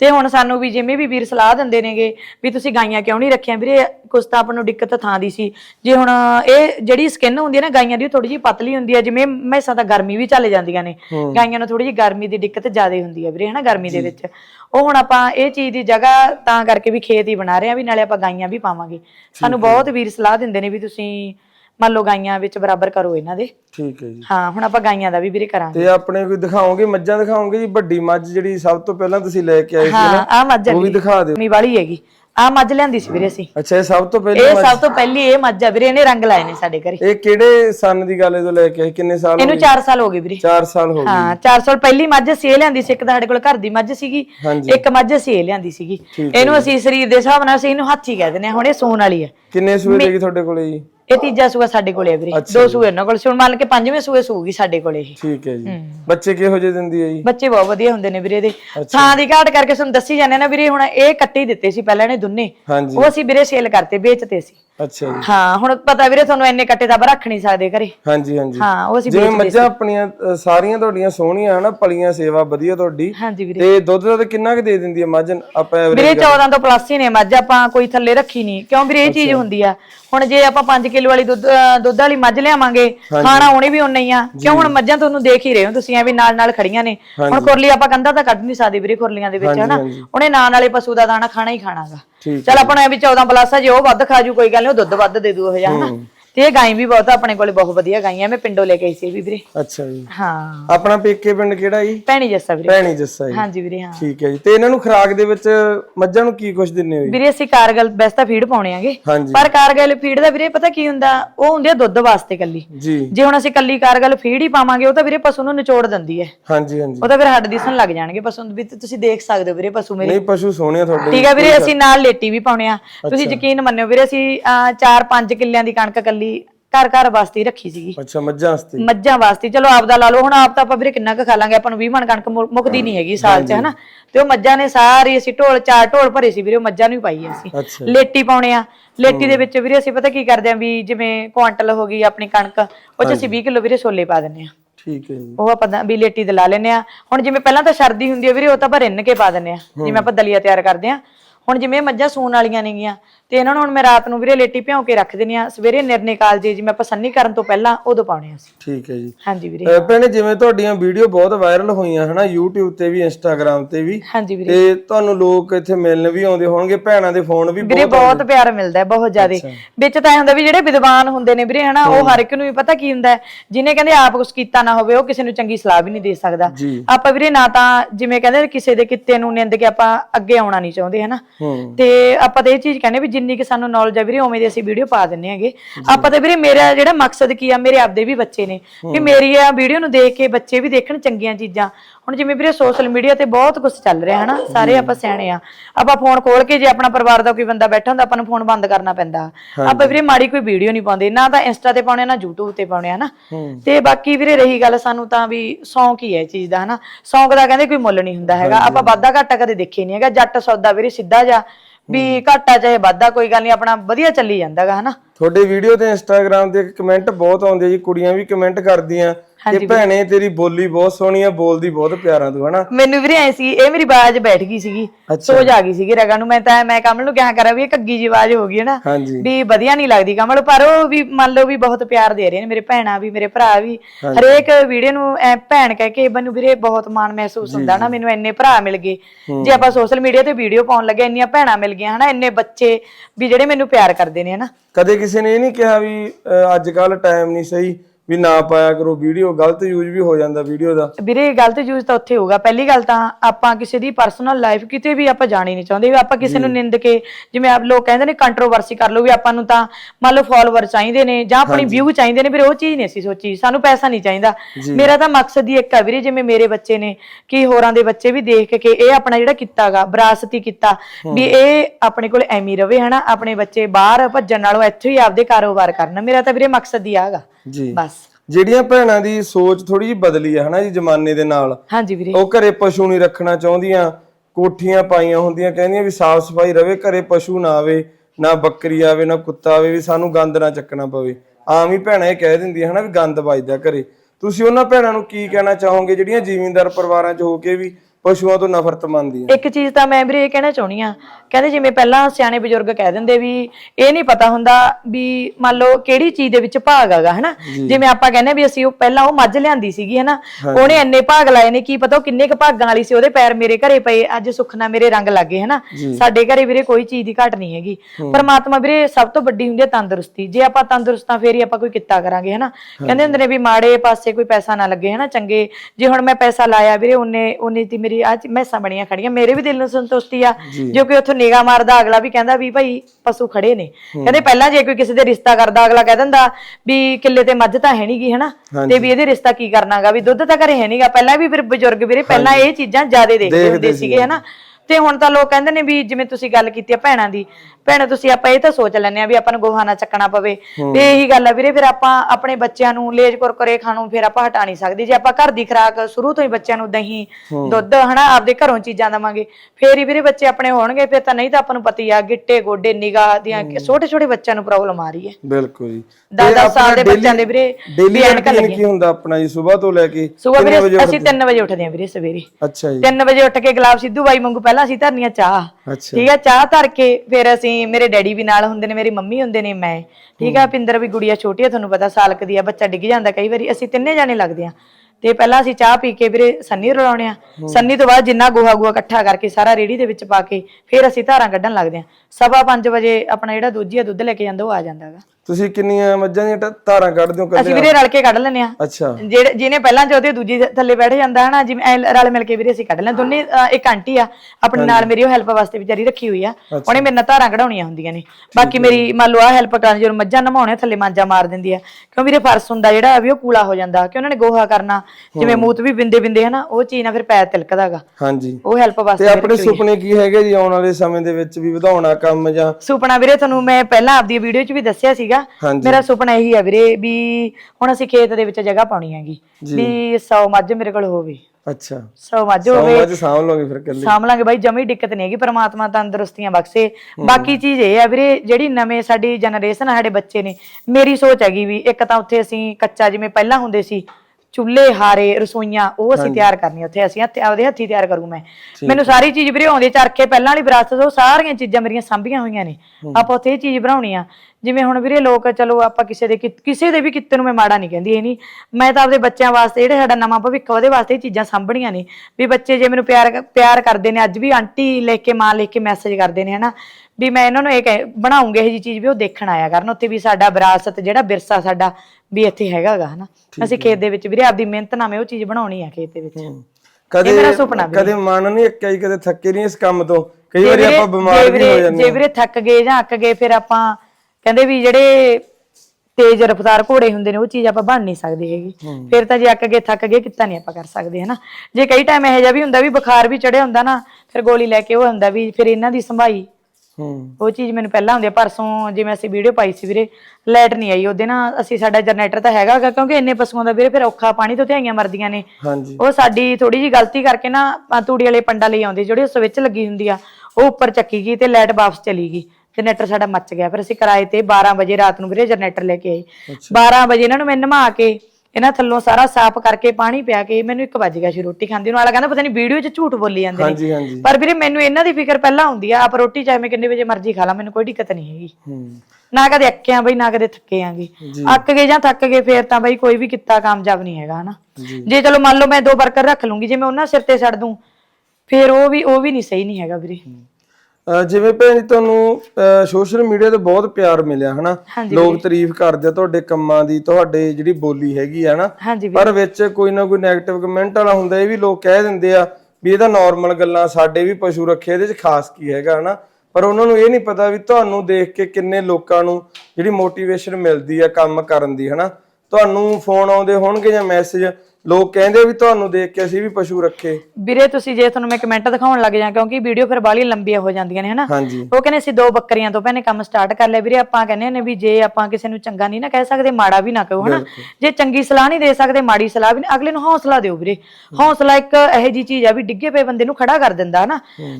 ਤੇ ਹੁਣ ਸਾਨੂੰ ਵੀ ਜਿਵੇਂ ਵੀ ਵੀਰ ਸਲਾਹ ਦਿੰਦੇ ਨੇਗੇ ਵੀ ਤੁਸੀਂ ਗਾਈਆਂ ਕਿਉਂ ਨਹੀਂ ਰੱਖੀਆਂ? ਵੀਰੇ ਕੁਛ ਤਾਂ ਆਪਾਂ ਨੂੰ ਦਿੱਕਤ ਥਾਂ ਦੀ ਸੀ। ਜੇ ਹੁਣ ਇਹ ਜਿਹੜੀ ਸਕਿਨ ਹੁੰਦੀ ਹੈ ਨਾ ਗਾਈਆਂ ਦੀ ਥੋੜੀ ਜਿਹੀ ਪਤਲੀ ਹੁੰਦੀ ਹੈ। ਜਿਵੇਂ ਮੈਸਾਂ ਤਾਂ ਗਰਮੀ ਵੀ ਚੱਲੇ ਜਾਂਦੀਆਂ ਨੇ। ਗਾਈਆਂ ਨੂੰ ਥੋੜੀ ਜਿਹੀ ਗਰਮੀ ਦੀ ਦਿੱਕਤ ਜ਼ਿਆਦਾ ਹੁੰਦੀ ਹੈ ਵੀਰੇ ਹਨਾ ਗਰਮੀ ਦੇ ਵਿੱਚ। ਉਹ ਹੁਣ ਆਪਾਂ ਇਹ ਚੀਜ਼ ਦੀ ਜਗ੍ਹਾ ਤਾਂ ਕਰਕੇ ਵੀ ਖੇਤ ਹੀ ਬਣਾ ਰਹੇ ਆ ਵੀ ਨਾਲੇ ਆਪਾਂ ਗਾਈਆਂ ਵੀ ਪਾਵਾਂਗੇ। ਸਾਨੂੰ ਬਹੁਤ ਵੀਰ ਸਲਾਹ ਦਿੰਦੇ ਨੇ ਵੀ ਤੁਸੀਂ ਮੰਨ ਲਓ ਗਾਈਆਂ ਵਿੱਚ ਬਰਾਬਰ ਕਰੋ ਇਹਨਾਂ ਦੇ। ਠੀਕ ਹੈ ਜੀ। ਹਾਂ ਹੁਣ ਆਪਾਂ ਗਾਈਆਂ ਦਾ ਵੀ ਵੀਰੇ ਕਰਾਂਗੇ। ਤੇ ਆਪਣੇ ਕੋਈ ਦਿਖਾਓਗੇ ਮੱਝਾਂ ਦਿਖਾਓਗੇ ਜੀ? ਵੱਡੀ ਮੱਝ ਜਿਹੜੀ ਸਭ ਤੋਂ ਪਹਿਲਾਂ ਤੁਸੀਂ ਲੈ ਕੇ ਆਏ ਸੀ ਹਾਂ ਆ ਮੱਝ ਉਹ ਵੀ ਦਿਖਾ ਦਿਓ। ਮੀ ਵਾਲੀ ਹੈਗੀ। ਆ ਮੱਝ ਲਿਆਂਦੀ ਸੀ ਵੀਰੇ ਅਸੀਂ। ਅੱਛਾ ਇਹ ਸਭ ਤੋਂ ਪਹਿਲਾਂ ਇਹ ਸਭ ਤੋਂ ਪਹਿਲੀ ਇਹ ਮੱਝ ਆ ਵੀਰੇ ਇਹਨੇ ਰੰਗ ਲਾਏ ਨੇ ਸਾਡੇ ਘਰੇ। ਇਹ ਕਿਹੜੇ ਸਨ ਦੀ ਗੱਲ ਜੋ ਲੈ ਕੇ ਆਏ? ਕਿੰਨੇ ਸਾਲ ਹੋ ਇਹਨੂੰ 4 ਸਾਲ ਹੋ ਗਏ ਵੀਰੇ। 4 ਸਾਲ ਹੋ ਗਏ। ਹਾਂ 4 ਸਾਲ। ਪਹਿਲੀ ਮੱਝ ਅਸੀਂ ਇਹ ਲਿਆਂਦੀ ਸੀ ਇੱਕ ਤਾਂ ਸਾਡੇ ਕੋਲ ਘਰ ਦੀ ਮੱਝ ਸੀਗੀ ਹਾਂਜੀ। ਇੱਕ ਮੱਝ ਅਸੀਂ ਇਹ ਲਿਆਂਦੀ ਸੀਗੀ। ਇਹਨੂੰ ਅਸੀਂ ਸਰੀਰ ਦੇ ਹਿਸਾਬ ਨਾਲ ਅਸੀਂ ਇਹਨੂੰ ਹਾਥੀ ਕਹਿ ਦਿੰਦੇ ਹਾਂ ਹੁਣ ਇਹ ਸੂਣ ਵਾਲੀ ਹੈ। ਕਿੰਨੇ ਸੂਏ ਦੇਗੀ ਤੁਹਾਡੇ ਕੋਲੇ ਜੀ? ਇਹ ਤੀਜਾ ਸੂਆ ਸਾਡੇ ਕੋਲੇ ਹੈ ਵੀਰੇ। ਦੋ ਸੂਏ ਉਹਨਾਂ ਕੋਲ। ਸੀ ਹੁਣ ਮੰਨ ਕੇ ਪੰਜਵੇਂ ਸੂਏ ਸੂਗੀ ਸਾਡੇ ਕੋਲੇ ਇਹ। ਠੀਕ ਹੈ ਜੀ। ਬੱਚੇ ਕਿਹੋ ਜਿਹੇ ਦਿੰਦੀ ਹੈ ਜੀ? ਬੱਚੇ ਬਹੁਤ ਵਧੀਆ ਹੁੰਦੇ ਨੇ ਵੀਰੇ ਦੇ ਥਾਂ ਦੀ ਘਾਟ ਕਰਕੇ ਤੁਹਾਨੂੰ ਦੱਸੀ ਜਾਂਦੇ ਨਾ ਵੀਰੇ ਹੁਣ ਇਹ ਕੱਟੀ ਦਿੱਤੇ ਸੀ ਪਹਿਲਾਂ ਇਹਨੇ ਦੁੰਨੇ। ਹਾਂਜੀ। ਉਹ ਅਸੀਂ ਵੀਰੇ ਸੇਲ ਕਰਤੇ ਵੇਚਤੇ ਸੀ। ਅੱਛਾ ਜੀ। ਹਾਂ ਹੁਣ ਪਤਾ ਵੀਰੇ ਤੁਹਾਨੂੰ ਇੰਨੇ ਕੱਟੇ ਤਾਂ ਆਪਾਂ ਰੱਖ ਨਹੀਂ ਸਕਦੇ ਘਰੇ। ਹਾਂਜੀ ਹਾਂਜੀ। ਹਾਂ ਉਹ ਅਸੀਂ ਜਿਵੇਂ ਮੱਝਾਂ ਆਪਣੀਆਂ ਅ, ਸਾਰੀਆਂ ਤੁਹਾਡੀਆਂ ਸੋਹਣੀਆਂ ਹਨਾ ਪਲੀਆਂ ਸੇਵਾ ਵਧੀਆ ਤੁਹਾਡੀ। ਹਾਂਜੀ ਵੀਰੇ। ਤੇ ਦੁੱਧ ਦਾ ਤਾਂ ਕਿੰਨਾ ਕੁ ਦੇ ਦਿੰਦੀ ਹੈ ਮੱਝ? ਆਪਾਂ ਐਵਰੇਜ ਵੀਰੇ 14 ਤੋਂ ਪਲੱਸ ਹੀ ਨੇ ਮੱਝ ਆਪਾਂ ਕੋਈ ਥੱਲੇ ਰੱਖੀ ਨਹੀਂ। ਕਿਉਂ ਵੀਰੇ ਇਹ ਚੀਜ਼ ਹੁੰਦੀ ਆ? ਹੁਣ ਜੇ ਆਪਾਂ 5 ਕਿਲੋ ਵਾਲੀ ਦੁੱਧ ਅਹ ਦੁੱਧ ਵਾਲੀ ਮੱਝ ਲਿਆਵਾਂਗੇ ਖਾਣਾ ਉਹਨੇ ਵੀ ਉਨਾ ਹੀ ਆ। ਕਿਉਂ ਹੁਣ ਮੱਝਾਂ ਤੁਹਾਨੂੰ ਦੇਖ ਹੀ ਰਹੇ ਹੋ ਤੁਸੀਂ ਐਵੇਂ ਨਾਲ ਨਾਲ ਖੜੀਆਂ ਨੇ। ਹੁਣ ਕੁਰਲੀ ਆਪਾਂ ਕੰਧਾ ਤਾਂ ਕੱਢ ਨਹੀਂ ਸਕਦੇ ਵੀਰੇ ਕੁਰਲੀਆਂ ਦੇ ਵਿੱਚ ਹਨਾ? ਉਹਨੇ ਨਾਲ ਵਾਲੇ ਪਸ਼ੂ ਦਾ ਦਾਣਾ ਖਾਣਾ ਹੀ ਖਾਣਾਗਾ। ਠੀਕ ਚਲ ਆਪਾਂ ਨੂੰ ਇਹ ਵੀ 14 ਪਲੱਸ ਆ ਜੇ ਉਹ ਵੱਧ ਖਾ ਜੂ ਕੋਈ ਗੱਲ ਨਹੀਂ ਉਹ ਦੁੱਧ ਵੱਧ ਦੇ ਦੂ ਉਹ ਹਨਾ? ਤੇ ਇਹ ਗਾਈ ਵੀ ਬਹੁਤ ਆ, ਆਪਣੇ ਕੋਲੇ ਬਹੁਤ ਵਧੀਆ ਗਾਈਆਂ ਮੈਂ ਪਿੰਡੋਂ ਲੈ ਕੇ ਆਈ ਸੀ ਇਹ ਵੀ ਵੀਰੇ। ਅੱਛਾ ਜੀ। ਹਾਂ। ਆਪਣਾ ਪੇਕੇ ਪਿੰਡ ਕਿਹੜਾ ਜੀ? ਭੈਣੀ ਜੱਸਾ ਵੀਰੇ। ਭੈਣੀ ਜੱਸਾ ਜੀ। ਹਾਂਜੀ ਵੀਰੇ ਹਾਂ। ਠੀਕ ਹੈ ਜੀ। ਤੇ ਇਹਨਾਂ ਨੂੰ ਖੁਰਾਕ ਦੇ ਵਿੱਚ ਮੱਝਾਂ ਨੂੰ ਕੀ ਕੁਝ ਦਿੰਨੇ ਹੋ ਜੀ? ਵੀਰੇ ਅਸੀਂ ਕਾਰਗਲ ਬੈਸਟ ਤਾਂ ਫੀਡ ਪਾਉਣੇ ਆਗੇ। ਪਰ ਕਾਰਗਲ ਫੀਡ ਦਾ ਵੀਰੇ ਪਤਾ ਕੀ ਹੁੰਦਾ? ਉਹ ਹੁੰਦੀ ਆ ਦੁੱਧ ਵਾਸਤੇ ਕੱਲੀ ਜੀ। ਜੇ ਹੁਣ ਅਸੀਂ ਕੱਲੀ ਕਾਰਗਲ ਫੀਡ ਹੀ ਪਾਵਾਂਗੇ ਉਹ ਤਾਂ ਵੀਰੇ ਪਸ਼ੂ ਨੂੰ ਨਿਚੋੜ ਦਿੰਦੀ ਹੈ। ਹਾਂਜੀ ਹਾਂਜੀ। ਉਹ ਤਾਂ ਫਿਰ ਹੱਡ ਦਿਸਣ ਲੱਗ ਜਾਣਗੇ ਪਸ਼ੂ ਵੀ ਤੁਸੀਂ ਦੇਖ ਸਕਦੇ ਹੋ ਵੀਰੇ ਪਸ਼ੂ ਮੇਰੇ। ਨਹੀਂ ਪਸ਼ੂ ਸੋਹਣੇ ਆ ਤੁਹਾਡੇ ਠੀਕ ਹੈ ਵੀਰੇ ਅਸੀਂ ਨਾਲ ਲੇਟੀ ਵੀ ਪਾਉਣੇ ਆ। ਤੁਸੀਂ ਯਕੀਨ ਮੰਨਿਓ ਵੀਰੇ ਅਸੀਂ 4-5 ਕਿੱਲਿਆਂ ਦੀ ਕਣਕ ਕੱਲੀ ਘਰ ਘਰ ਵਾਸਤੇ ਹੀ ਰੱਖੀ ਸੀਗੀ। ਅੱਛਾ ਮੱਝਾਂ ਵਾਸਤੇ? ਮੱਝਾਂ ਵਾਸਤੇ। ਚਲੋ ਆਪਦਾ ਲਾ ਲਓ ਹੁਣ ਆਪ ਤਾਂ ਆਪਾਂ ਵੀਰੇ ਕਿੰਨਾ ਕੁ ਖਾ ਲਾਂਗੇ ਆਪਾਂ ਨੂੰ 20 ਮਣ ਕਣਕ ਮੁ- ਮੁੱਕਦੀ ਨਹੀਂ ਹੈਗੀ ਸਾਲ 'ਚ ਹਨਾ? ਤੇ ਉਹ ਮੱਝਾਂ ਨੇ ਸਾਰੀ ਅਸੀਂ ਢੋਲ ਚਾਰ ਢੋਲ ਭਰੇ ਸੀ ਵੀਰੇ ਉਹ ਮੱਝਾਂ ਨੂੰ ਹੀ ਪਾਈ ਅਸੀਂ। ਅੱਛਾ। ਲੇਟੀ ਪਾਉਣੇ ਆ। ਲੇਟੀ ਦੇ ਵਿੱਚ ਵੀਰੇ ਅਸੀਂ ਪਤਾ ਕੀ ਕਰਦੇ ਆ ਵੀ ਜਿਵੇਂ ਕੁਆਂਟਲ ਹੋ ਗਈ ਆਪਣੀ ਕਣਕ ਉਹ 'ਚ ਅਸੀਂ 20 ਕਿਲੋ ਵੀਰੇ ਛੋਲੇ ਪਾ ਦਿੰਨੇ ਆ। ਠੀਕ ਹੈ ਜੀ। ਉਹ ਆਪਾਂ ਦ- ਵੀ ਲੇਟੀ ਤੇ ਲਾ ਲੈਨੇ ਆ। ਹੁਣ ਜਿਵੇਂ ਪਹਿਲਾਂ ਤਾਂ ਸਰਦੀ ਹੁੰਦੀ ਹੈ ਵੀਰੇ ਉਹ ਤਾਂ ਆਪਾਂ ਰਿੰਨ ਕੇ ਪਾ ਦਿੰਨੇ ਆ। ਜਿਵੇਂ ਆਪਾਂ ਦਲੀਆ ਤਿਆਰ ਕਰਦੇ ਆ। ਹੁਣ ਜਿਵੇਂ ਇਹ ਮੱਝਾਂ ਸੂਣ ਵਾਲੀਆਂ ਨੇਗੀਆਂ ਤੇ ਇਹਨਾਂ ਨੂੰ ਹੁਣ ਮੈਂ ਰਾਤ ਨੂੰ ਵੀਰੇ ਲੇਟੀ ਭਿਉਂ ਕੇ ਰੱਖ ਦਿੰਨੀ ਆ ਸਵੇਰੇ ਨਿਰਨੇ ਕਾਲ ਜੇ ਜਿਵੇਂ ਆਪਾਂ ਸੰਨੀ ਕਰਨ ਤੋਂ ਪਹਿਲਾਂ ਉਦੋਂ ਪਾਉਣੇ ਆ ਅਸੀਂ। ਠੀਕ ਹੈ ਜੀ। ਹਾਂਜੀ ਵੀਰੇ। ਅਹ ਭੈਣੇ ਜਿਵੇਂ ਤੁਹਾਡੀਆਂ ਵੀਡੀਓ ਬਹੁਤ ਵਾਇਰਲ ਹੋਈਆਂ ਹਨਾ YouTube ਤੇ ਵੀ Instagram ਤੇ ਵੀ। ਹਾਂਜੀ ਵੀਰੇ। ਤੇ ਤੁਹਾਨੂੰ ਲੋਕ ਇੱਥੇ ਮਿਲਣ ਵੀ ਆਉਂਦੇ ਹੋਣਗੇ ਭੈਣਾਂ ਦੇ ਫੋਨ ਵੀ ਵੀਰੇ ਬਹੁਤ ਪਿਆਰ ਮਿਲਦਾ ਹੈ ਬਹੁਤ ਜ਼ਿਆਦਾ। ਵਿੱਚ ਤਾਂ ਇਹ ਹੁੰਦਾ ਵੀ ਜਿਹੜੇ ਵਿਦਵਾਨ ਹੁੰਦੇ ਨੇ ਵੀਰੇ ਹਨਾ ਉਹ ਹਰ ਇੱਕ ਨੂੰ ਵੀ ਪਤਾ ਕੀ ਹੁੰਦਾ ਹੈ ਜਿਹਨੇ ਕਹਿੰਦੇ ਆਪ ਕੁਝ ਕੀਤਾ ਨਾ ਹੋਵੇ ਉਹ ਕਿਸੇ ਨੂੰ ਚੰਗੀ ਸਲਾਹ ਵੀ ਨਹੀਂ ਦੇ ਸਕਦਾ। ਜੀ। ਆਪਾਂ ਵੀਰੇ ਨਾ ਤਾਂ ਜਿਵੇਂ ਕਹਿੰਦੇ ਕਿਸੇ ਦੇ ਕਿੱਤੇ ਨੂੰ ਨਿੰਦ ਕੇ ਆਪਾਂ ਅੱਗੇ ਆਉਣਾ ਨਹੀਂ ਚਾਹੁੰਦੇ ਹਨਾ। ਹੂੰ। ਤੇ ਆਪਾਂ ਤਾਂ ਇਹ ਚੀਜ਼ ਕਹਿੰਦੇ ਵੀ ਜਿੰਨੀ ਕਿ ਸਾਨੂੰ ਨੌਲੇਜ ਆ ਵੀਰੇ ਉਵੇਂ ਦੀ ਅਸੀਂ ਵੀਡੀਓ ਪਾ ਦਿੰਨੇ ਹੈਗੇ। ਆਪਾਂ ਤਾਂ ਵੀਰੇ ਮੇਰਾ ਜਿਹੜਾ ਮਕਸਦ ਕੀ ਆ ਮੇਰੇ ਆਪਦੇ ਵੀ ਬੱਚੇ ਨੇ। ਵੀ ਮੇਰੀ ਆ ਵੀਡੀਓ ਨੂੰ ਦੇਖ ਕੇ ਬੱਚੇ ਵੀ ਦੇਖਣ ਚੰਗੀਆਂ ਚੀਜ਼ਾਂ। ਹੁਣ ਜਿਵੇਂ ਵੀਰੇ ਸੋਸ਼ਲ ਮੀਡੀਆ ਤੇ ਬਹੁਤ ਕੁਝ ਚੱਲ ਰਿਹਾ ਹਨਾ? ਸਾਰੇ ਆਪਾਂ ਸਿਆਣੇ ਆ। ਆਪਾਂ ਫੋਨ ਖੋਲ ਕੇ ਜੇ ਆਪਣਾ ਪਰਿਵਾਰ ਦਾ ਕੋਈ ਬੰਦਾ ਬੈਠਾ ਹੁੰਦਾ ਆਪਾਂ ਨੂੰ ਫੋਨ ਬੰਦ ਕਰਨਾ ਪੈਂਦਾ। ਆਪਾਂ ਵੀਰੇ ਮਾੜੀ ਕੋਈ ਵੀਡੀਓ ਨਹੀਂ ਪਾਉਂਦੇ। ਨਾ ਤਾਂ ਇੰਸਟਾ ਤੇ ਪਾਉਣੇ ਨਾ YouTube ਤੇ ਪਾਉਣੇ ਹਨਾ? ਤੇ ਬਾਕੀ ਵੀਰੇ ਰਹੀ ਗੱਲ ਸਾਨੂੰ ਤਾਂ ਵੀ ਸ਼ੌਂਕ ਹੀ ਹੈ ਚੀਜ਼ ਦਾ ਹਨਾ? ਸ਼ੌਂਕ ਦਾ ਕਹਿੰਦੇ ਕੋਈ ਮੁੱਲ ਨਹੀਂ ਹੁੰਦਾ ਹੈਗਾ। ਆਪਾਂ ਵਾਧਾ ਘਾਟਾ ਕਦੇ ਦੇਖੇ ਨਹੀਂ ਹੈਗਾ। ਜੱਟ ਸੌਦਾ ਵੀਰੇ ਸਿੱਧਾ ਜਾ। ਵੀ ਘਾਟਾ ਚਾਹੇ ਵਾਧਾ ਕੋਈ ਗੱਲ ਨਹੀਂ ਆਪਣਾ ਵਧੀਆ ਚੱਲੀ ਜਾਂਦਾਗਾ ਹਨਾ? ਤੁਹਾਡੇ ਵੀਡੀਓ ਤੇ Instagram ਤੇ ਕਮੈਂਟ ਬਹੁਤ ਆਉਂਦੇ ਜੀ ਕੁੜੀਆਂ ਵੀ ਕਮੈਂਟ ਕਰਦੀਆਂ। ਕਿ ਭੈਣੇ ਤੇਰੀ ਬੋਲੀ ਬਹੁਤ ਸੋਹਣੀ ਆ ਬੋਲਦੀ ਬਹੁਤ ਪਿਆਰਾ ਤੂੰ ਹਨਾ? ਮੈਨੂੰ ਵੀਰੇ ਐ ਸੀ ਇਹ ਮੇਰੀ ਆਵਾਜ਼ ਬੈਠ ਗਈ ਸੀਗੀ। ਸੋਜ ਆ ਗਈ ਸੀਗੀ ਰਗਾ ਨੂੰ ਮੈਂ ਤਾਂ ਮੈਂ ਕਮਲ ਨੂੰ ਕਿਹਾ ਕਰਾਂ ਵੀ ਇਹ ਕੱਗੀ ਜੀ ਆਵਾਜ਼ ਹੋ ਗਈ ਹੈ ਨਾ ਹਾਂਜੀ। ਵੀ ਵਧੀਆ ਨਹੀਂ ਲੱਗਦੀ ਕਮਲ ਪਰ ਉਹ ਵੀ ਮੰਨ ਲਓ ਵੀ ਬਹੁਤ ਪਿਆਰ ਦੇ ਰਹੇ ਨੇ ਮੇਰੇ ਭੈਣਾਂ ਵੀ ਮੇਰੇ ਭਰਾ ਵੀ। ਹਰੇਕ ਵੀਡੀਓ ਨੂੰ ਐ ਭੈਣ ਕਹਿ ਕੇ ਮੈਨੂੰ ਵੀਰੇ ਬਹੁਤ ਮਾਣ ਮਹਿਸੂਸ ਹੁੰਦਾ ਨਾ ਮੈਨੂੰ ਇੰਨੇ ਭਰਾ ਮਿਲ ਗਏ। ਜੇ ਆਪਾਂ ਸੋਸ਼ਲ ਮੀਡੀਆ ਤੇ ਵੀਡੀਓ ਪਾਉਣ ਲੱਗੇ ਇੰਨੀਆਂ ਭੈਣਾਂ ਮਿਲ ਗਈਆਂ ਹਨਾ? ਇੰਨੇ ਬੱਚੇ ਵੀ ਜਿਹੜੇ ਮੈਨੂੰ ਪਿਆਰ ਕਰਦੇ ਨੇ ਹਨਾ? ਕਦੇ ਕਿਸੇ ਨੇ ਇਹ ਨਹੀਂ ਕਿਹਾ ਵੀ ਅੱਜ ਕੱਲ ਟਾਈਮ ਨਹੀਂ ਸਹੀ ਵੀ ਨਾ ਪਾਇਆ ਕਰੋ ਵੀਡੀਓ ਗਲਤ ਯੂਜ਼ ਵੀ ਹੋ ਜਾਂਦਾ ਵੀਡੀਓ ਦਾ। ਵੀਰੇ ਗਲਤ ਯੂਜ਼ ਤਾਂ ਉੱਥੇ ਹੋਊਗਾ। ਪਹਿਲੀ ਗੱਲ ਤਾਂ ਆਪਾਂ ਕਿਸੇ ਦੀ ਪਰਸਨਲ ਲਾਈਫ ਕਿਤੇ ਵੀ ਆਪਾਂ ਜਾਣੀ ਨਹੀਂ ਚਾਹੁੰਦੇ। ਵੀ ਆਪਾਂ ਕਿਸੇ ਨੂੰ ਨਿੰਦ ਕੇ ਜਿਵੇਂ ਆਪ ਲੋਕ ਕਹਿੰਦੇ ਨੇ ਕੰਟਰੋਵਰਸੀ ਕਰ ਲਓ ਵੀ ਆਪਾਂ ਨੂੰ ਤਾਂ ਮੰਨ ਲਓ ਫਾਲੋਅਰ ਚਾਹੀਦੇ ਨੇ ਜਾਂ ਆਪਣੀ ਵਿਊ ਚਾਹੀਦੇ ਨੇ ਵੀਰੇ ਉਹ ਚੀਜ਼ ਨਹੀਂ ਅਸੀਂ ਸੋਚੀ। ਸਾਨੂੰ ਪੈਸਾ ਨਹੀਂ ਚਾਹੀਦਾ। ਮੇਰਾ ਤਾਂ ਮਕਸਦ ਹੀ ਇੱਕ ਆ ਵੀਰੇ ਜਿਵੇਂ ਮੇਰੇ ਬੱਚੇ ਨੇ ਕਿ ਹੋਰਾਂ ਦੇ ਬੱਚੇ ਵੀ ਦੇਖ ਕੇ ਇਹ ਆਪਣਾ ਜਿਹੜਾ ਕੀਤਾਗਾ ਵਿਰਾਸਤੀ ਕੀਤਾ ਵੀ ਇਹ ਆਪਣੇ ਕੋਲ ਐਵੇਂ ਰਵੇ ਹਨਾ? ਆਪਣੇ ਬੱਚੇ ਬਾਹਰ ਭੱਜਣ ਨਾਲੋਂ ਇੱਥੇ ਹੀ ਆਪਦੇ ਕਾਰੋਬਾਰ ਕਰਨ। ਮੇਰਾ ਤਾਂ ਵੀਰੇ ਮਕਸਦ ਹੀ ਆਗਾ ਜੀ। ਬਸ। ਜਿਹੜੀਆਂ ਭੈਣਾਂ ਦੀ ਸੋਚ ਥੋੜੀ ਜਿਹੀ ਬਦਲੀ ਹੈ ਹਨਾ ਜੀ ਜ਼ਮਾਨੇ ਦੇ ਨਾਲ। ਹਾਂਜੀ ਵੀਰੇ। ਉਹ ਘਰੇ ਪਸ਼ੂ ਨਹੀਂ ਰੱਖਣਾ ਚਾਹੁੰਦੀਆਂ ਕੋਠੀਆਂ ਪਾਈਆਂ ਹੁੰਦੀਆਂ ਕਹਿੰਦੀਆਂ ਵੀ ਸਾਫ਼ ਸਫ਼ਾਈ ਰਵੇ ਘਰੇ ਪਸ਼ੂ ਨਾ ਆਵੇ ਨਾ ਬੱਕਰੀ ਆਵੇ ਨਾ ਕੁੱਤਾ ਆਵੇ ਵੀ ਸਾਨੂੰ ਗੰਦ ਨਾ ਚੱਕਣਾ ਪਵੇ। ਆਮ ਹੀ ਭੈਣਾਂ ਇਹ ਕਹਿ ਦਿੰਦੀਆਂ ਹਨਾ ਵੀ ਗੰਦ ਵੱਜਦਾ ਘਰੇ। ਤੁਸੀਂ ਉਹਨਾਂ ਭੈਣਾਂ ਨੂੰ ਕੀ ਕਹਿਣਾ ਚਾਹੋਗੇ ਜਿਹੜੀਆਂ ਜ਼ਿਮੀਂਦਾਰ ਪਰਿਵਾਰਾਂ 'ਚ ਹੋ ਕੇ ਵੀ ਪਸ਼ੂਆਂ ਤੋਂ ਨਫ਼ਰਤ ਮੰਨਦੀਆਂ ਇੱਕ ਚੀਜ਼ ਤਾਂ ਮੈਂ ਵੀਰੇ ਇਹ ਕਹਿਣਾ ਚਾਹੁੰਦੀ ਆ ਕਹਿੰਦੇ ਜਿਵੇਂ ਪਹਿਲਾਂ ਸਿਆਣੇ ਬਜ਼ੁਰਗ ਕਹਿ ਦਿੰਦੇ ਵੀ ਇਹ ਨਹੀਂ ਪਤਾ ਹੁੰਦਾ ਵੀ ਮੰਨ ਲਓ ਕਿਹੜੀ ਚੀਜ਼ ਦੇ ਵਿੱਚ ਭਾਗ ਹੈਗਾ ਹਨਾ? ਜਿਵੇਂ ਆਪਾਂ ਕਹਿੰਦੇ ਵੀ ਅਸੀਂ ਉਹ ਪਹਿਲਾਂ ਉਹ ਮੱਝ ਲਿਆਂਦੀ ਸੀਗੀ ਹਨਾ? ਉਹਨੇ ਇੰਨੇ ਭਾਗ ਲਾਏ ਨੇ ਕੀ ਪਤਾ ਉਹ ਕਿੰਨੇ ਕ ਭਾਗਾਂ ਵਾਲੀ ਸੀ ਉਹਦੇ ਪੈਰ ਮੇਰੇ ਘਰੇ ਪਏ ਅੱਜ ਸੁੱਖ ਨਾਲ ਮੇਰੇ ਰੰਗ ਲੱਗੇ ਹਨਾ? ਸਾਡੇ ਘਰੇ ਵੀਰੇ ਕੋਈ ਚੀਜ਼ ਦੀ ਘਾਟ ਨਹੀਂ ਹੈਗੀ। ਪਰਮਾਤਮਾ ਵੀਰੇ ਸਭ ਤੋਂ ਵੱਡੀ ਹੁੰਦੀ ਹੈ ਤੰਦਰੁਸਤੀ। ਜੇ ਆਪਾਂ ਤੰਦਰੁਸਤ ਫੇਰ ਹੀ ਆਪਾਂ ਕੋਈ ਕਿੱਤਾ ਕਰਾਂਗੇ ਹਨਾ? ਕਹਿੰਦੇ ਹੁੰਦੇ ਨੇ ਵੀ ਮਾੜੇ ਪਾਸੇ ਕੋਈ ਪੈਸਾ ਨਾ ਲੱਗੇ ਹਨਾ? ਚੰਗੇ। ਜੇ ਹੁਣ ਮੈਂ ਪੈਸਾ ਲਾਇਆ ਵੀਰੇ ਉਹਨੇ ਉਹਨੇ ਦੀ ਮੇਰੀ ਅੱਜ ਮੈਸਾਂ ਬਣੀਆਂ ਖੜੀਆਂ ਮੇਰੇ ਵੀ ਦਿਲ ਨੂੰ ਸੰਤੁਸ਼ਟੀ ਆ ਜੋ। ਕਿ ਉੱਥੋਂ ਨਿਗਾਹ ਮਾਰਦਾ ਅਗਲਾ ਵੀ ਕਹਿੰਦਾ ਵੀ ਭਾਈ ਪਸ਼ੂ ਖੜੇ ਨੇ। ਕਹਿੰਦੇ ਪਹਿਲਾਂ ਜੇ ਕੋਈ ਕਿਸੇ ਦੇ ਰਿਸ਼ਤਾ ਕਰਦਾ ਅਗਲਾ ਕਹਿ ਦਿੰਦਾ ਵੀ ਕਿੱਲੇ ਤੇ ਮੱਝ ਤਾਂ ਹੈ ਨਹੀਂਗੀ ਹਨਾ? ਤੇ ਵੀ ਇਹਦੇ ਰਿਸ਼ਤਾ ਕੀ ਕਰਨਾਗਾ? ਵੀ ਦੁੱਧ ਤਾਂ ਘਰੇ ਹੈ ਨਹੀਂਗਾ ਪਹਿਲਾਂ ਵੀ ਫਿਰ ਬਜ਼ੁਰਗ ਵੀਰੇ ਪਹਿਲਾਂ ਇਹ ਚੀਜ਼ਾਂ ਜ਼ਿਆਦਾ ਦੇਖਦੇ ਹੁੰਦੇ ਸੀਗੇ। ਹਨਾ? ਤੇ ਹੁਣ ਤਾਂ ਲੋਕ ਕਹਿੰਦੇ ਨੇ ਵੀ ਜਿਵੇਂ ਤੁਸੀਂ ਗੱਲ ਕੀਤੀ ਆ ਭੈਣਾਂ ਦੀ ਭੈਣਾਂ ਤੁਸੀਂ ਆਪਾਂ ਇਹ ਤਾਂ ਸੋਚ ਲੈਂਦੇ ਆ ਵੀ ਆਪਾਂ ਨੂੰ ਗੋਹਾ ਨਾ ਚੱਕਣਾ ਪਵੇ। ਤੇ ਇਹੀ ਗੱਲ ਆ ਵੀਰੇ ਫਿਰ ਆਪਾਂ ਆਪਣੇ ਬੱਚਿਆਂ ਨੂੰ ਲੇਜ ਕੁਰਕਰੇ ਖਾਣੋਂ ਫਿਰ ਆਪਾਂ ਹਟਾ ਨਹੀਂ ਸਕਦੇ। ਜੇ ਆਪਾਂ ਘਰ ਦੀ ਖੁਰਾਕ ਸ਼ੁਰੂ ਤੋਂ ਹੀ ਬੱਚਿਆਂ ਨੂੰ ਦਹੀਂ ਦੁੱਧ ਹਨਾ ਆਪਦੇ ਘਰੋਂ ਚੀਜ਼ਾਂ ਦਵਾਂਗੇ ਫੇਰ ਹੀ ਵੀਰੇ ਬੱਚੇ ਆਪਣੇ ਹੋਣਗੇ ਫਿਰ ਤਾਂ ਨਹੀਂ ਤਾਂ ਆਪਾਂ ਨੂੰ ਪਤੀ ਆ ਗਿੱਟੇ ਗੋਡੇ ਨਿਗਾਹ ਦੀਆਂ ਛੋਟੇ ਛੋਟੇ ਬੱਚਿਆਂ ਨੂੰ ਪ੍ਰੋਬਲਮ ਆ ਰਹੀ ਹੈ। ਬਿਲਕੁਲ ਜੀ। ਦਸ ਦਸ ਸਾਲ ਦੇ ਬੱਚਿਆਂ ਦੇ ਵੀਰੇ ਡੇਲੀ ਰੂਟੀਨ ਕੀ ਹੁੰਦਾ ਆਪਣਾ ਜੀ ਸਵੇਰ ਤੋਂ ਲੈ ਕੇ ਸਵੇਰ ਵੀਰੇ ਅਸੀਂ 3 ਵਜੇ ਉੱਠਦੇ ਆ ਵੀਰੇ ਸਵੇਰੇ। ਅੱਛਾ ਜੀ। 3 ਵਜੇ ਉੱਠ ਕੇ ਗੁਲਾਬ ਸਿੱਧੂ ਬਾਈ ਵਾਂਗੂ ਪਹਿਲਾਂ ਅਸੀਂ ਧਰਨੀਆਂ ਚਾਹ। ਅੱਛਾ। ਠੀਕ ਆ ਚਾਹ ਧਰ ਕੇ ਫਿਰ ਅਸੀਂ ਮੇਰੇ ਡੈਡੀ ਵੀ ਨਾਲ ਹੁੰਦੇ ਨੇ ਮੇਰੀ ਮੰਮੀ ਹੁੰਦੇ ਨੇ ਮੈਂ। ਠੀਕ ਆ ਪਿੰਦਰ ਵੀ ਗੁੜੀਆ ਛੋਟੀ ਆ ਤੁਹਾਨੂੰ ਪਤਾ ਸਾਲਕ ਦੀ ਆ ਬੱਚਾ ਡਿੱਗ ਜਾਂਦਾ ਕਈ ਵਾਰੀ ਅਸੀਂ ਤਿੰਨੇ ਜਾਣੇ ਲੱਗਦੇ ਆ। ਤੇ ਪਹਿਲਾਂ ਅਸੀਂ ਚਾਹ ਪੀ ਕੇ ਵੀਰੇ ਸੰਨੀ ਰਲਾਉਣੇ ਆ। ਸੰਨੀ ਤੋਂ ਬਾਅਦ ਜਿੰਨਾ ਗੋਹਾ ਗੋਹਾ ਇਕੱਠਾ ਕਰਕੇ ਸਾਰਾ ਰੇੜੀ ਦੇ ਵਿੱਚ ਪਾ ਕੇ ਫਿਰ ਅਸੀਂ ਧਾਰਾਂ ਕੱਢਣ ਲੱਗਦੇ ਆ। ਸਵਾ 5 ਵਜੇ ਆਪਣਾ ਜਿਹੜਾ ਦੂਜੀ ਆ ਦੁੱਧ ਲੈ ਕੇ ਜਾਂਦਾ ਉਹ ਆ ਜਾਂਦਾ ਹੈਗਾ। ਤੁਸੀਂ ਕਿੰਨੀਆਂ ਮੱਝਾਂ ਦੀਆਂ ਧਾਰਾਂ ਕੱਢਦੇ ਹੋ ਅਸੀਂ ਵੀਰੇ ਰਲ ਕੇ ਕੱਢ ਲੈਂਦੇ ਆ ਅੱਛਾ। ਜਿਹੜੇ ਜਿਹਨੇ ਪਹਿਲਾਂ ਚੋਦੇ ਦੂਜੀ ਥੱਲੇ ਬੈਠ ਜਾਂਦਾ ਹਨਾ ਜਿਵੇਂ ਐਂ ਰਲ ਮਿਲ ਕੇ ਵੀਰੇ ਅਸੀਂ ਕੱਢ ਲੈਂ ਦੋਨੇ ਇੱਕ ਆਂਟੀ ਆ ਆਪਣੇ ਨਾਲ ਮੇਰੀ ਉਹ ਹੈਲਪ ਵਾਸਤੇ ਵਿਚਾਰੀ ਰੱਖੀ ਹੋਈ ਆ। ਉਹਨੇ ਮੇਰੇ ਨਾਲ ਧਾਰਾਂ ਕਢਾਉਣੀਆਂ ਹੁੰਦੀਆਂ ਨੇ। ਬਾਕੀ ਮੇਰੀ ਮੰਨ ਲਓ ਆ ਹੈਲਪ ਕਰਨ ਜਦੋਂ ਮੱਝਾਂ ਨਮਾਉਣੇ ਥੱਲੇ ਮਾਂਜਾ ਮਾਰ ਦਿੰਦੀ ਆ। ਕਿਉਂ ਵੀਰੇ ਫਰਸ ਹੁੰਦਾ ਜਿਹੜਾ ਵੀ ਉਹ ਕੂਲਾ ਹੋ ਜਾਂਦਾ ਕਿ ਉਹਨਾਂ ਨੇ ਗੋਹਾ ਕਰਨਾ। ਜਿਵੇਂ ਮੂਤ ਵੀ ਬਿੰਦੇ ਬਿੰਦੇ ਹਨਾ ਉਹ ਚੀਜ਼ ਨਾਲ ਫਿਰ ਪੈਰ ਤਿਲਕਦਾਗਾ ਹਾਂਜੀ। ਉਹ ਹੈਲਪ ਤੇ ਵਾਸਤੇ ਆਪਣੇ ਸੁਪਨੇ ਕੀ ਹੈਗੇ ਜੀ ਆਉਣ ਵਾਲੇ ਸਮੇਂ ਦੇ ਵਿੱਚ ਵੀ ਵਧਾਉਣਾ ਕੰਮ ਜਾਂ? ਸੁਪਨਾ ਵੀਰੇ ਤੁਹਾਨੂੰ ਮੈਂ ਪਹਿਲਾਂ ਆਪਦੀ ਵੀਡੀਓ 'ਚ ਵੀ ਦੱਸਿਆ ਸੀਗਾ ਹਾਂਜੀ। ਮੇਰਾ ਸੁਪਨਾ ਇਹੀ ਆ ਵੀਰੇ ਵੀ ਹੁਣ ਅਸੀਂ ਖੇਤ ਦੇ ਵਿੱਚ ਜਗ੍ਹਾ ਪਾਉਣੀ ਹੈਗੀ। ਵੀ 100 ਮੱਝ ਮੇਰੇ ਕੋਲ ਹੋਵੇ। ਅੱਛਾ। 100 ਮੱਝ ਸੌ ਹੋਵੇ। ਮੱਝ ਸਾਂਭ ਲਓਗੇ ਫਿਰ ਕੱਲੇ ਸਾਂਭ ਲਾਂਗੇ ਬਾਈ ਜਮੀ ਦਿੱਕਤ ਨਹੀਂ ਹੈਗੀ ਪਰਮਾਤਮਾ ਤੰਦਰੁਸਤੀਆਂ ਬਖਸ਼ੇ। ਬਾਕੀ ਚੀਜ਼ ਇਹ ਆ ਵੀਰੇ ਜਿਹੜੀ ਨਵੇਂ ਸਾਡੀ ਜਨਰੇਸ਼ਨ ਸਾਡੇ ਬੱਚੇ ਨੇ ਮੇਰੀ ਸੋਚ ਹੈਗੀ ਵੀ ਇੱਕ ਤਾਂ ਉੱਥੇ ਅਸੀਂ ਕੱਚਾ ਜਿਵੇਂ ਪਹਿਲਾਂ ਹੁੰਦੇ ਸੀ ਚੁੱਲ੍ਹੇ ਹਾਰੇ ਰਸੋਈਆਂ ਉਹ ਅਸੀਂ ਤਿਆਰ ਕਰਨੀਆਂ ਉੱਥੇ। ਅਸੀਂ ਹੱਥ ਆਪਦੇ ਹੱਥੀ ਤਿਆਰ ਕਰੂੰ ਮੈਂ। ਮੈਨੂੰ ਸਾਰੀ ਚੀਜ਼ ਵੀਰੇ ਆਉਂਦੀ ਚਰਖੇ ਪਹਿਲਾਂ ਵਾਲੀ ਵਿਰਾਸਤ ਉਹ ਸਾਰੀਆਂ ਚੀਜ਼ਾਂ ਮੇਰੀਆਂ ਸਾਂਭੀਆਂ ਹੋਈਆਂ ਨੇ। ਆਪਾਂ ਉੱਥੇ ਇਹ ਚੀਜ਼ ਬਣਾਉਣੀ ਆ ਜਿਵੇਂ ਹੁਣ ਵੀਰੇ ਲੋਕ ਚਲੋ ਆਪਾਂ ਕਿਸੇ ਦੇ ਕਿਸੇ ਦੇ ਵੀ ਕਿੱਤੇ ਨੂੰ ਮੈਂ ਮਾੜਾ ਨਹੀਂ ਕਹਿੰਦੀ ਇਹ ਨਹੀਂ। ਮੈਂ ਤਾਂ ਆਪਦੇ ਬੱਚਿਆਂ ਵਾਸਤੇ ਜਿਹੜੇ ਸਾਡਾ ਨਵਾਂ ਭਵਿੱਖ ਉਹਦੇ ਵਾਸਤੇ ਇਹ ਚੀਜ਼ਾਂ ਸਾਂਭਣੀਆਂ ਨੇ। ਵੀ ਬੱਚੇ ਜੇ ਮੈਨੂੰ ਪਿਆਰ ਪਿਆਰ ਕਰਦੇ ਨੇ ਅੱਜ ਵੀ ਆਂਟੀ ਲਿਖ ਕੇ ਮਾਂ ਲਿਖ ਕੇ ਮੈਸੇਜ ਕਰਦੇ ਨੇ ਹਨਾ। ਵੀ ਮੈਂ ਇਹਨਾਂ ਨੂੰ ਇਹ ਕਹਿ- ਬਣਾਉਂਗੇ ਇਹ ਜੀ ਚੀਜ਼ ਵੀ ਉਹ ਦੇਖਣ ਆਇਆ ਕਰਨ। ਉੱਥੇ ਵੀ ਸਾਡਾ ਵਿਰਾਸਤ ਜਿਹੜਾ ਵਿਰਸਾ ਸਾਡਾ ਵੀ ਇੱਥੇ ਹੈਗਾਗਾ ਹਨਾ। ਅਸੀਂ ਖੇਤ ਦੇ ਵਿੱਚ ਵੀਰੇ ਆਪਦੀ ਮਿਹਨਤ ਨਾਲ ਮੈਂ ਉਹ ਚੀਜ਼ ਬਣਾਉਣੀ ਆ ਖੇਤ ਦੇ ਵਿੱਚ। ਕਦੇ ਮੇਰਾ ਸੁਪਨਾ। ਕਦੇ ਮਨ ਨਹੀਂ ਅੱਕਿਆ ਜੀ ਕਦੇ ਥੱਕੇ ਨਹੀਂ ਇਸ ਕੰਮ ਤੋਂ। ਕਈ ਵਾਰੀ ਵੀਰੇ- ਆਪਾਂ ਬਿਮਾਰ ਵੀ ਹੋ ਵੀਰੇ- ਜਾਂਦੇ ਜੇ ਵੀਰੇ ਥੱਕ ਗਏ ਜਾਂ ਅੱਕ ਗਏ ਫਿਰ ਆਪਾਂ ਕਹਿੰਦੇ ਵੀ ਜਿਹੜੇ ਤੇਜ਼ ਰਫ਼ਤਾਰ ਘੋੜੇ ਹੁੰਦੇ ਨੇ ਉਹ ਚੀਜ਼ ਆਪਾਂ ਬਣ ਨਹੀਂ ਸਕਦੇ ਹੈਗੇ। ਫਿਰ ਤਾਂ ਜੇ ਅੱਕ ਗਏ ਥੱਕ ਗਏ ਕਿੱਤਾ ਨਹੀਂ ਆਪਾਂ ਕਰ ਸਕਦੇ ਹਨਾ। ਜੇ ਕਈ ਟਾਈਮ ਇਹੋ ਜਿਹਾ ਵੀ ਹੁੰਦਾ ਵੀ ਬੁਖਾਰ ਵੀ ਚੜਿਆ ਹੁੰਦਾ ਨਾ ਫਿਰ ਗੋਲੀ ਲੈ ਕੇ ਉਹ ਹੁੰਦਾ ਵੀ ਫਿਰ ਇਹਨਾਂ ਦੀ ਸੰਭਾਈ ਹੂੰ। ਉਹ ਚੀਜ਼ ਮੈਨੂੰ ਪਹਿਲਾਂ ਹੁੰਦੀ ਆ ਪਰਸੋਂ ਜਿਵੇਂ ਅਸੀਂ ਵੀਡੀਓ ਪਾਈ ਸੀ ਵੀਰੇ ਲਾਈਟ ਨਹੀਂ ਆਈ ਉਹਦੇ ਨਾਲ ਅਸੀਂ ਸਾਡਾ ਜਨਰੇਟਰ ਤਾਂ ਹੈਗਾ ਗਾ, ਕਿਉਂਕਿ ਇੰਨੇ ਪਸ਼ੂਆਂ ਦਾ ਵੀਰੇ ਫਿਰ ਔਖਾ ਪਾਣੀ ਤੋਂ ਧਿਆਈਆਂ ਮਰਦੀਆਂ ਨੇ। ਹਾਂਜੀ। ਉਹ ਸਾਡੀ ਥੋੜੀ ਜੀ ਗਲਤੀ ਕਰਕੇ ਨਾ ਆਪਾਂ ਤੂੜੀ ਵਾਲੇ ਪੰਡਾ ਲਈ ਆਉਂਦੇ ਜਿਹੜੀ ਸਵਿਚ ਲੱਗੀ ਹੁੰਦੀ ਆ ਉਹ ਉੱਪਰ ਚੱਕੀ ਗਈ ਤੇ ਲਾਈਟ ਵਾਪਸ ਚਲੀ ਗਈ ਜਨਰੇਟਰ ਸਾਡਾ ਮੱਚ ਗਿਆ। ਫਿਰ ਅਸੀਂ ਕਿਰਾਏ ਤੇ 12 ਵਜੇ ਰਾਤ ਨੂੰ ਵੀਰੇ ਜਨਰੇਟਰ ਲੈ ਕੇ ਆਏ। 12 ਵਜੇ ਇਹਨਾਂ ਨੂੰ ਮੈਂ ਨਮਾ ਕੇ ਇਹਨਾਂ ਥੱਲੋਂ ਸਾਰਾ ਸਾਫ਼ ਕਰਕੇ ਪਾਣੀ ਪਿਆ ਕੇ ਮੈਨੂੰ 1 ਵਜ ਗਿਆ ਸੀ ਰੋਟੀ ਖਾਂਦੀ ਨੂੰ। ਆਲਾ ਕਹਿੰਦਾ ਪਤਾ ਨਹੀਂ ਵੀਡੀਓ 'ਚ ਝੂਠ ਬੋਲੀ ਜਾਂਦੇ ਨੇ। ਹਾਂਜੀ ਹਾਂਜੀ। ਪਰ ਵੀਰੇ ਮੈਨੂੰ ਇਹਨਾਂ ਦੀ ਫਿਕਰ ਪਹਿਲਾਂ ਹੁੰਦੀ ਆ ਆਪ ਰੋਟੀ ਚਾਹੇ ਮੈਂ ਕਿੰਨੇ ਵਜੇ ਮਰਜ਼ੀ ਖਾ ਲਾਂ ਮੈਨੂੰ ਕੋਈ ਦਿੱਕਤ ਨਹੀਂ ਹੈਗੀ। ਹੂੰ। ਨਾ ਕਦੇ ਅੱਕੇ ਆ ਬਈ ਨਾ ਕਦੇ ਥੱਕੇ ਆਂਗੇ। ਅੱਕ ਗਏ ਜਾਂ ਥੱਕ ਗਏ ਫੇਰ ਤਾਂ ਬਈ ਕੋਈ ਵੀ ਕਿੱਤਾ ਕਾਮਯਾਬ ਨਹੀਂ ਹੈਗਾ ਹਨਾ। ਜੀ। ਜੇ ਚਲੋ ਮੰਨ ਲਓ ਮੈਂ ਦੋ ਵਰਕਰ ਰੱਖ ਲੂੰਗੀ ਜੇ ਮੈਂ ਉਹਨਾਂ ਸਿਰ ਤੇ ਛੱਡ ਦੂੰ ਫੇਰ ਉਹ ਵੀ ਉਹ ਵੀ ਨਹੀਂ ਸਹੀ ਨਹੀਂ ਹੈਗਾ ਵੀਰੇ। ਅਹ ਜਿਵੇਂ ਭੈਣ ਜੀ ਤੁਹਾਨੂੰ ਸੋਸ਼ਲ ਮੀਡੀਆ ਤੇ ਬਹੁਤ ਪਿਆਰ ਮਿਲਿਆ ਹਨਾ? ਹਾਂਜੀ ਲੋਕ ਤਾਰੀਫ ਕਰਦੇ ਆ ਤੁਹਾਡੇ ਕੰਮਾਂ ਦੀ ਤੁਹਾਡੇ ਜਿਹੜੀ ਬੋਲੀ ਹੈਗੀ ਆ ਨਾ ਹਾਂਜੀ ਵੀਰੇ। ਪਰ ਵਿੱਚ ਕੋਈ ਨਾ ਕੋਈ 네ਗੇਟਿਵ ਕਮੈਂਟ ਵਾਲਾ ਹੁੰਦਾ ਇਹ ਵੀ ਲੋਕ ਕਹਿ ਦਿੰਦੇ ਆ ਵੀ ਇਹ ਤਾਂ ਨਾਰਮਲ ਗੱਲਾਂ ਸਾਡੇ ਵੀ ਪਸ਼ੂ ਰੱਖੇ ਇਹਦੇ 'ਚ ਖਾਸ ਕੀ ਹੈਗਾ ਹਨਾ? ਪਰ ਉਹਨਾਂ ਨੂੰ ਇਹ ਨਹੀਂ ਪਤਾ ਵੀ ਤੁਹਾਨੂੰ ਦੇਖ ਕੇ ਕਿੰਨੇ ਲੋਕਾਂ ਨੂੰ ਜਿਹੜੀ ਮੋਟੀਵੇਸ਼ਨ ਮਿਲਦੀ ਆ ਕੰਮ ਕਰਨ ਦੀ ਹਨਾ? ਤੁਹਾਨੂੰ ਫੋਨ ਆਉਂਦੇ ਹੋਣਗੇ ਜਾਂ ਮੈਸੇਜ ਲੋਕ ਕਹਿੰਦੇ ਵੀ ਤੁਹਾਨੂੰ ਦੇਖ ਕੇ ਅਸੀਂ ਵੀ ਪਸ਼ੂ ਰੱਖੇ। ਵੀਰੇ ਤੁਸੀਂ ਜੇ ਤੁਹਾਨੂੰ ਮੈਂ ਕਮੈਂਟ ਦਿਖਾਉਣ ਲੱਗ ਜਾ ਕਿਉਂਕਿ ਵੀਡੀਓ ਫਿਰ ਬਾਹਲੀ ਲੰਬੀਆਂ ਹੋ ਜਾਂਦੀਆਂ ਨੇ ਹਨਾ? ਹਾਂਜੀ। ਉਹ ਕਹਿੰਦੇ ਅਸੀਂ ਦੋ ਬੱਕਰੀਆਂ ਤੋਂ ਭੈਣੇ ਕੰਮ ਸਟਾਰਟ ਕਰ ਲਿਆ ਵੀਰੇ ਆਪਾਂ ਕਹਿੰਦੇ ਨੇ ਵੀ ਜੇ ਆਪਾਂ ਕਿਸੇ ਨੂੰ ਚੰਗਾ ਨਹੀਂ ਨਾ ਕਹਿ ਸਕਦੇ ਮਾੜਾ ਵੀ ਨਾ ਕਹੋ ਹਨਾ? ਜੇ ਚੰਗੀ ਸਲਾਹ ਨਹੀਂ ਦੇ ਸਕਦੇ ਮਾੜੀ ਸਲਾਹ ਵੀ ਨਹੀਂ ਅਗਲੇ ਨੂੰ ਹੌਸਲਾ ਦਿਓ ਵੀਰੇ। ਹੌਸਲਾ ਇੱਕ ਇਹੋ ਜੀ ਚੀਜ਼ ਆ ਵੀ ਡਿੱਗੇ ਪਏ ਬੰਦੇ ਨੂੰ ਖੜਾ ਕਰ ਦਿੰਦਾ ਹਨਾ?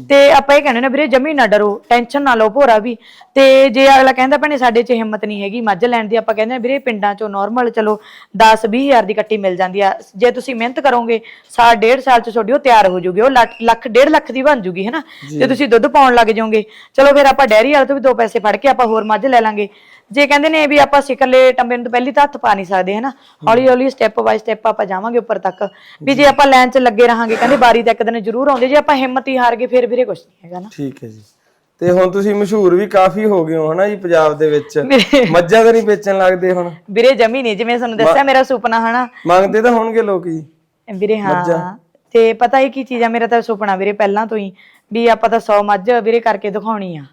ਤੇ ਆਪਾਂ ਇਹ ਕਹਿੰਦੇ ਨੇ ਵੀਰੇ ਜਮੀ ਨਾ ਡਰੋ ਟੈਨਸ਼ਨ ਨਾ ਲਓ ਭੋਰਾ ਵੀ। ਤੇ ਜੇ ਅਗਲਾ ਕਹਿੰਦਾ ਭੈਣੇ ਸਾਡੇ 'ਚ ਹਿੰਮਤ ਨਹੀਂ ਹੈਗੀ ਮੱਝ ਲੈਣ ਦੀ ਆਪਾਂ ਕਹਿੰਦੇ ਵੀਰੇ ਪਿੰਡਾਂ 'ਚੋਂ ਨਾਰਮਲ ਚਲੋ 10 ਹਜ਼ਾਰ ਦੀ ਕੱਟੀ ਮਿਲ ਜਾਂਦੀ ਆ ਜੇ ਤੁਸੀਂ ਮਿਹਨਤ ਕਰੋਗੇ ਸਾਲ ਡੇਢ ਸਾਲ 'ਚ ਤੁਹਾਡੀ ਉਹ ਤਿਆਰ ਹੋ ਜੂਗੀ ਉਹ ਲੱਖ ਲੱਖ ਡੇਢ ਲੱਖ ਦੀ ਬਣ ਜੂਗੀ ਹਨਾ? ਤੇ ਤੁਸੀਂ ਦੁੱਧ ਪਾਉਣ ਲੱਗ ਜਾਓਗੇ। ਚਲੋ ਫਿਰ ਆਪਾਂ ਡੈਰੀ ਵਾਲੇ ਤੋਂ ਵੀ ਦੋ ਪੈਸੇ ਫੜ ਕੇ ਆਪਾਂ ਹੋਰ ਮੱਝ ਲੈ ਲਾਂਗੇ। ਜੇ ਕਹਿੰਦੇ ਨੇ ਵੀ ਆਪਾਂ ਸਿਕਰਲੇ ਟੰਬੇ ਨੂੰ ਤਾਂ ਪਹਿਲੀ ਤਾਂ ਹੱਥ ਪਾ ਨਹੀਂ ਸਕਦੇ ਹਨਾ? ਹੌਲੀ ਹੌਲੀ ਸਟੈਪ ਬਾਈ ਸਟੈਪ ਆਪਾਂ ਜਾਵਾਂਗੇ ਉੱਪਰ ਤੱਕ। ਵੀ ਜੇ ਆਪਾਂ ਲਾਈਨ 'ਚ ਲੱਗੇ ਰਹਾਂਗੇ ਕਹਿੰਦੇ ਬਾਰੀ ਤਾਂ ਇੱਕ ਦਿਨ ਜ਼ਰੂਰ ਆਉਂਦੇ ਜੇ ਆਪਾਂ ਹਿੰਮਤ ਹੀ ਹਾਰ ਗਏ ਫਿਰ ਵੀਰੇ ਕੁਝ ਨਹੀਂ ਹੈਗਾ ਨਾ ਠੀਕ ਹੈ ਜੀ। ਤੇ ਹੁਣ ਤੁਸੀਂ ਮਸ਼ਹੂਰ ਵੀ ਕਾਫੀ ਹੋ ਗਏ ਹੋ ਹਨਾ ਜੀ ਪੰਜਾਬ ਦੇ ਵਿੱਚ। ਮੱਝਾਂ ਤਾਂ ਨਹੀਂ ਵੇਚਣ ਲੱਗਦੇ ਹੁਣ। ਵੀਰੇ ਜਮੀ ਨਹੀਂ ਜਿਵੇਂ ਤੁਹਾਨੂੰ ਦੱਸਿਆ ਮੇਰਾ ਸੁਪਨਾ ਹਨਾ? ਮੰਗਦੇ ਤਾਂ ਹੋਣਗੇ ਲੋਕ ਜੀ। ਵੀਰੇ ਹਾਂ। ਤੇ ਪਤਾ ਹੀ ਕੀ ਚੀਜ਼ ਆ ਮੇਰਾ ਤਾਂ ਸੁਪਨਾ ਵੀਰੇ ਪਹਿਲਾਂ ਤੋਂ ਹੀ ਵੀ ਆਪਾਂ ਤਾਂ 100 ਮੱਝ ਵੀਰੇ ਕਰਕੇ ਦਿਖਾਉਣੀ ਆ।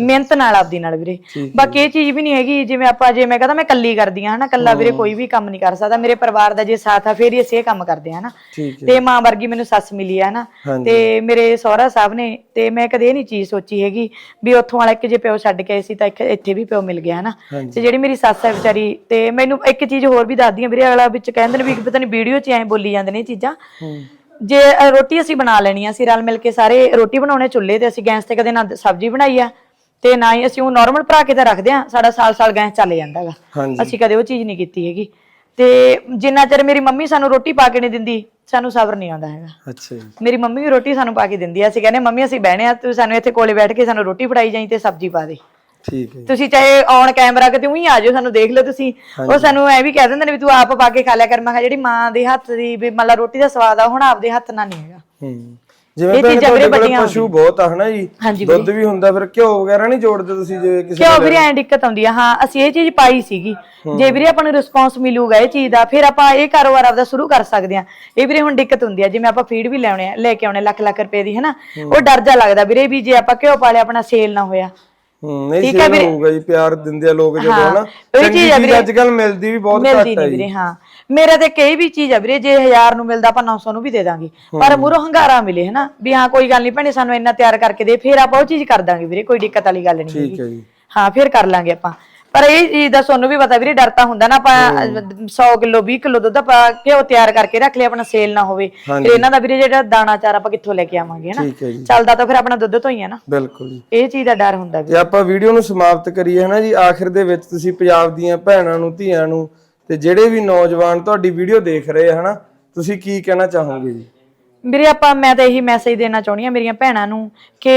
ਮਿਹਨਤ ਨਾਲ ਆਪਦੀ ਨਾਲ ਵੀਰੇ। ਬਾਕੀ ਇਹ ਚੀਜ਼ ਵੀ ਨਹੀਂ ਹੈਗੀ ਜਿਵੇਂ ਆਪਾਂ ਜੇ ਮੈਂ ਕਹਦਾ ਮੈਂ ਕੱਲੀ ਕਰਦੀ ਆ ਹਨਾ? ਕੱਲਾ ਵੀਰੇ ਕੋਈ ਵੀ ਕੰਮ ਨਹੀਂ ਕਰ ਸਕਦਾ। ਮੇਰੇ ਪਰਿਵਾਰ ਦਾ ਜੇ ਸਾਥ ਆ ਫੇਰ ਹੀ ਅਸੀਂ ਇਹ ਕੰਮ ਕਰਦੇ ਆ ਹਨਾ? ਹੈ। ਤੇ ਮਾਂ ਵਰਗੀ ਮੈਨੂੰ ਸੱਸ ਮਿਲੀ ਆ ਹਨਾ। ਤੇ ਮੇਰੇ ਸਹੁਰਾ ਸਾਹਿਬ ਨੇ ਤੇ ਮੈਂ ਕਦੇ ਇਹ ਨਹੀਂ ਚੀਜ਼ ਸੋਚੀ ਹੈਗੀ ਵੀ ਉੱਥੋਂ ਵਾਲਾ ਇੱਕ ਜੇ ਪਿਓ ਛੱਡ ਕੇ ਆਏ ਸੀ ਤਾਂ ਇੱਥੇ ਵੀ ਪਿਓ ਮਿਲ ਗਿਆ ਹਨਾ। ਤੇ ਜਿਹੜੀ ਮੇਰੀ ਸੱਸ ਹੈ ਵਿਚਾਰੀ ਤੇ ਮੈਨੂੰ ਇੱਕ ਚੀਜ਼ ਹੋਰ ਵੀ ਦੱਸਦੀ ਆ ਵੀਰੇ ਅਗਲਾ ਵਿੱਚ ਕਹਿੰਦੇ ਨੇ ਵੀ ਪਤਾ ਨਹੀਂ ਵੀਡੀਓ 'ਚ ਐਂ ਬੋਲੀ ਜਾਂਦੇ ਨੇ ਇਹ ਚੀਜ਼ਾਂ। ਹੂੰ। ਜੇ ਰੋਟੀ ਅਸੀਂ ਬਣਾ ਲੈਣੀ ਆ ਅਸੀਂ ਰਲ ਮਿਲ ਕੇ ਸਾਰੇ ਰੋਟੀ ਬਣਾਉਣੇ ਚੁੱਲ੍ਹੇ ਤੇ ਅਸੀਂ ਗੈਸ ਤੇ ਕਦੇ ਨਾ ਸਬਜ਼ੀ ਬਣਾਈ ਆ। ਤੇ ਨਾ ਹੀ ਅਸੀਂ ਉਹ ਨਾਰਮਲ ਭਰਾ ਕੇ ਤਾਂ ਰੱਖਦੇ ਆ ਸਾਡਾ ਸਾਲ ਸਾਲ ਗੈਸ ਚੱਲ ਜਾਂਦਾਗਾ ਹਾਂਜੀ। ਅਸੀਂ ਕਦੇ ਉਹ ਚੀਜ਼ ਨਹੀਂ ਕੀਤੀ ਹੈਗੀ। ਤੇ ਜਿੰਨਾ ਚਿਰ ਮੇਰੀ ਮੰਮੀ ਸਾਨੂੰ ਰੋਟੀ ਪਾ ਕੇ ਨਹੀਂ ਦਿੰਦੀ ਸਾਨੂੰ ਸਬਰ ਨਹੀਂ ਆਉਂਦਾ ਹੈਗਾ। ਅੱਛਾ ਜੀ। ਮੇਰੀ ਮੰਮੀ ਵੀ ਰੋਟੀ ਸਾਨੂੰ ਪਾ ਕੇ ਦਿੰਦੀ ਆ। ਅਸੀਂ ਕਹਿੰਦੇ ਮੰਮੀ ਅਸੀਂ ਬਹਿਣੇ ਆ ਤੂੰ ਸਾਨੂੰ ਇੱਥੇ ਕੋਲੇ ਬੈਠ ਕੇ ਸਾਨੂੰ ਰੋਟੀ ਫੜਾਈ ਜਾਈ ਤੇ ਸਬਜ਼ੀ ਪਾ ਦੇ। ਠੀਕ ਹੈ ਜੀ। ਤੁਸੀਂ ਚਾਹੇ ਔਨ ਕੈਮਰਾ ਕਿਤੇ ਉਹੀ ਆ ਜਾਓ ਸਾਨੂੰ ਦੇਖ ਲਓ ਤੁਸੀਂ। ਉਹ ਸਾਨੂੰ ਐ ਵੀ ਕਹਿ ਦਿੰਦੇ ਨੇ ਵੀ ਤੂੰ ਆਪ ਪਾ ਕੇ ਖਾ ਲਿਆ ਕਰ। ਮੈਂ ਕਿਹਾ ਜਿਹੜੀ ਮਾਂ ਦੇ ਹੱਥ ਦੀ ਵੀ ਮੰਨ ਲਾ ਰੋਟੀ ਦਾ ਸਵਾਦ ਆ ਹੁਣ ਆਪਦੇ ਹੱਥ ਨਾਲ ਨਹੀਂ ਹੈਗਾ। ਹੂੰ। ਜਿਵੇਂ ਇਹ ਭੈਣ ਚੀਜ਼ਾਂ ਤੁਹਾਡੇ ਵੀਰੇ ਕੋਲ ਬੜੀਆਂ ਪਸ਼ੂ ਬਹੁਤ ਆ ਹਨਾ ਜੀ? ਹਾਂਜੀ ਦੁੱਧ ਵੀ ਹੁੰਦਾ ਫਿਰ ਘਿਓ ਵਗੈਰਾ ਨਹੀਂ ਜੋੜਦੇ ਤੁਸੀਂ ਜੇ ਕਿਸੇ ਕਿਉਂ ਵੀਰੇ ਐ ਦਿੱਕਤ ਆਉਂਦੀ ਆ ਹਾਂ ਅਸੀਂ ਇਹ ਚੀਜ਼ ਪਾਈ ਸੀਗੀ। ਜੇ ਵੀਰੇ ਆਪਾਂ ਨੂੰ ਰਿਸਪੌਂਸ ਮਿਲੂਗਾ ਇਹ ਚੀਜ਼ ਦਾ ਫਿਰ ਆਪਾਂ ਇਹ ਕਾਰੋਬਾਰ ਆਪਦਾ ਸ਼ੁਰੂ ਕਰ ਸਕਦੇ ਆ। ਇਹ ਵੀਰੇ ਹੁਣ ਦਿੱਕਤ ਹੁੰਦੀ ਆ ਜਿਵੇਂ ਆਪਾਂ ਫੀਡ ਵੀ ਲੈਣੇ ਆ ਲੈ ਕੇ ਆਉਣੇ ਲੱਖ ਲੱਖ ਰੁਪਏ ਦੀ ਹਨਾ? ਉਹ ਡਰ ਜਾ ਲੱਗਦਾ ਵੀਰੇ ਵੀ ਜੇ ਆਪਾਂ ਘਿਓ ਪਾ ਲਿਆ ਆਪਣਾ ਸੇਲ ਨਾ ਹੋਇਆ। ਹੂੰ ਨਹੀਂ ਸੇਲ ਹੋਊਗਾ ਜੀ ਪਿਆਰ ਦਿੰਦੇ ਆ ਲੋਕ ਜਦੋਂ ਹਾਂ, ਹਨਾ? ਉਹੀ ਚੰਗੀ ਚੀਜ਼ ਆ ਚੀਜ਼ ਵੀਰੇ। ਅੱਜ ਕੱਲ ਮਿਲਦੀ ਵੀ ਬਹੁਤ ਮਿਲਦੀ ਘੱਟ ਹੈ ਨਹੀਂ ਜੀ। ਵੀਰੇ ਹਾਂ। ਮੇਰੇ ਤੇ ਕਈ ਵੀ ਚੀਜ਼ ਆ ਵੀਰੇ ਜੇ 1000 ਨੂੰ ਮਿਲਦਾ ਆਪਾਂ 900 ਨੂੰ ਵੀ ਦੇ ਦਾਂਗੇ। ਪਰ ਮੂਰੋਂ ਹੰਗਾਰਾ ਮਿਲੇ ਹਨਾ? ਵੀ ਹਾਂ ਕੋਈ ਗੱਲ ਨਹੀਂ ਭੈਣੇ ਸਾਨੂੰ ਇੰਨਾ ਤਿਆਰ ਕਰਕੇ ਦੇ ਫਿਰ ਆਪਾਂ ਉਹ ਚੀਜ਼ ਕਰ ਦਾਂਗੇ ਵੀਰੇ ਕੋਈ ਦਿੱਕਤ ਵਾਲੀ ਗੱਲ ਨਹੀਂ ਠੀਕ ਹੈ ਜੀ। ਹਾਂ ਫਿਰ ਕਰ ਲਾਂਗੇ ਆਪਾਂ। ਪਰ ਇਹ ਚੀਜ਼ ਦਾ ਤੁਹਾਨੂੰ ਵੀ ਪਤਾ ਵੀਰੇ ਡਰ ਤਾਂ ਹੁੰਦਾ ਨਾ ਆਪਾਂ 100 ਕਿਲੋ 20 ਕਿਲੋ ਦੁੱਧ ਆਪਾਂ ਘਿਓ ਤਿਆਰ ਕਰਕੇ ਰੱਖ ਲਿਆ ਆਪਣਾ ਸੇਲ ਨਾ ਹੋਵੇ। ਫਿਰ ਇਹਨਾਂ ਦਾ ਵੀਰੇ ਜਿਹੜਾ ਦਾਣਾ ਚਾਰ ਆਪਾਂ ਕਿੱਥੋਂ ਲੈ ਕੇ ਆਵਾਂਗੇ ਹਨਾ? ਹੈ ਚੱਲਦਾ ਤਾਂ ਫਿਰ ਆਪਣਾ ਦੁੱਧ ਤੋਂ ਹੀ ਆ ਨਾ? ਬਿਲਕੁਲ ਜੀ। ਇਹ ਚੀਜ਼ ਦਾ ਡਰ ਹੁੰਦਾ ਵੀ ਆਪਾਂ ਵੀਡੀਓ ਨੂੰ ਸਮਾਪਤ ਕਰੀਏ ਹਨਾ ਜੀ ਆਖਿਰ ਦੇ ਵਿੱਚ ਤੁਸੀਂ ਪੰਜਾਬ ਦੀਆਂ ਭੈਣਾਂ ਨੂੰ ਧੀਆਂ ਨੂੰ ਤੇ ਜਿਹੜੇ ਵੀ ਨੌਜਵਾਨ ਤੁਹਾਡੀ ਵੀਡੀਓ ਦੇਖ ਰਹੇ ਆ, ਹਨਾ, ਤੁਸੀਂ ਕੀ ਕਹਿਣਾ ਚਾਹੋਗੇ ਜੀ? ਵੀਰੇ ਆਪਾਂ ਮੈਂ ਤਾਂ ਇਹੀ ਮੈਸੇਜ ਦੇਣਾ ਚਾਹੁੰਦੀ ਆ ਮੇਰੀਆਂ ਭੈਣਾਂ ਨੂੰ ਕਿ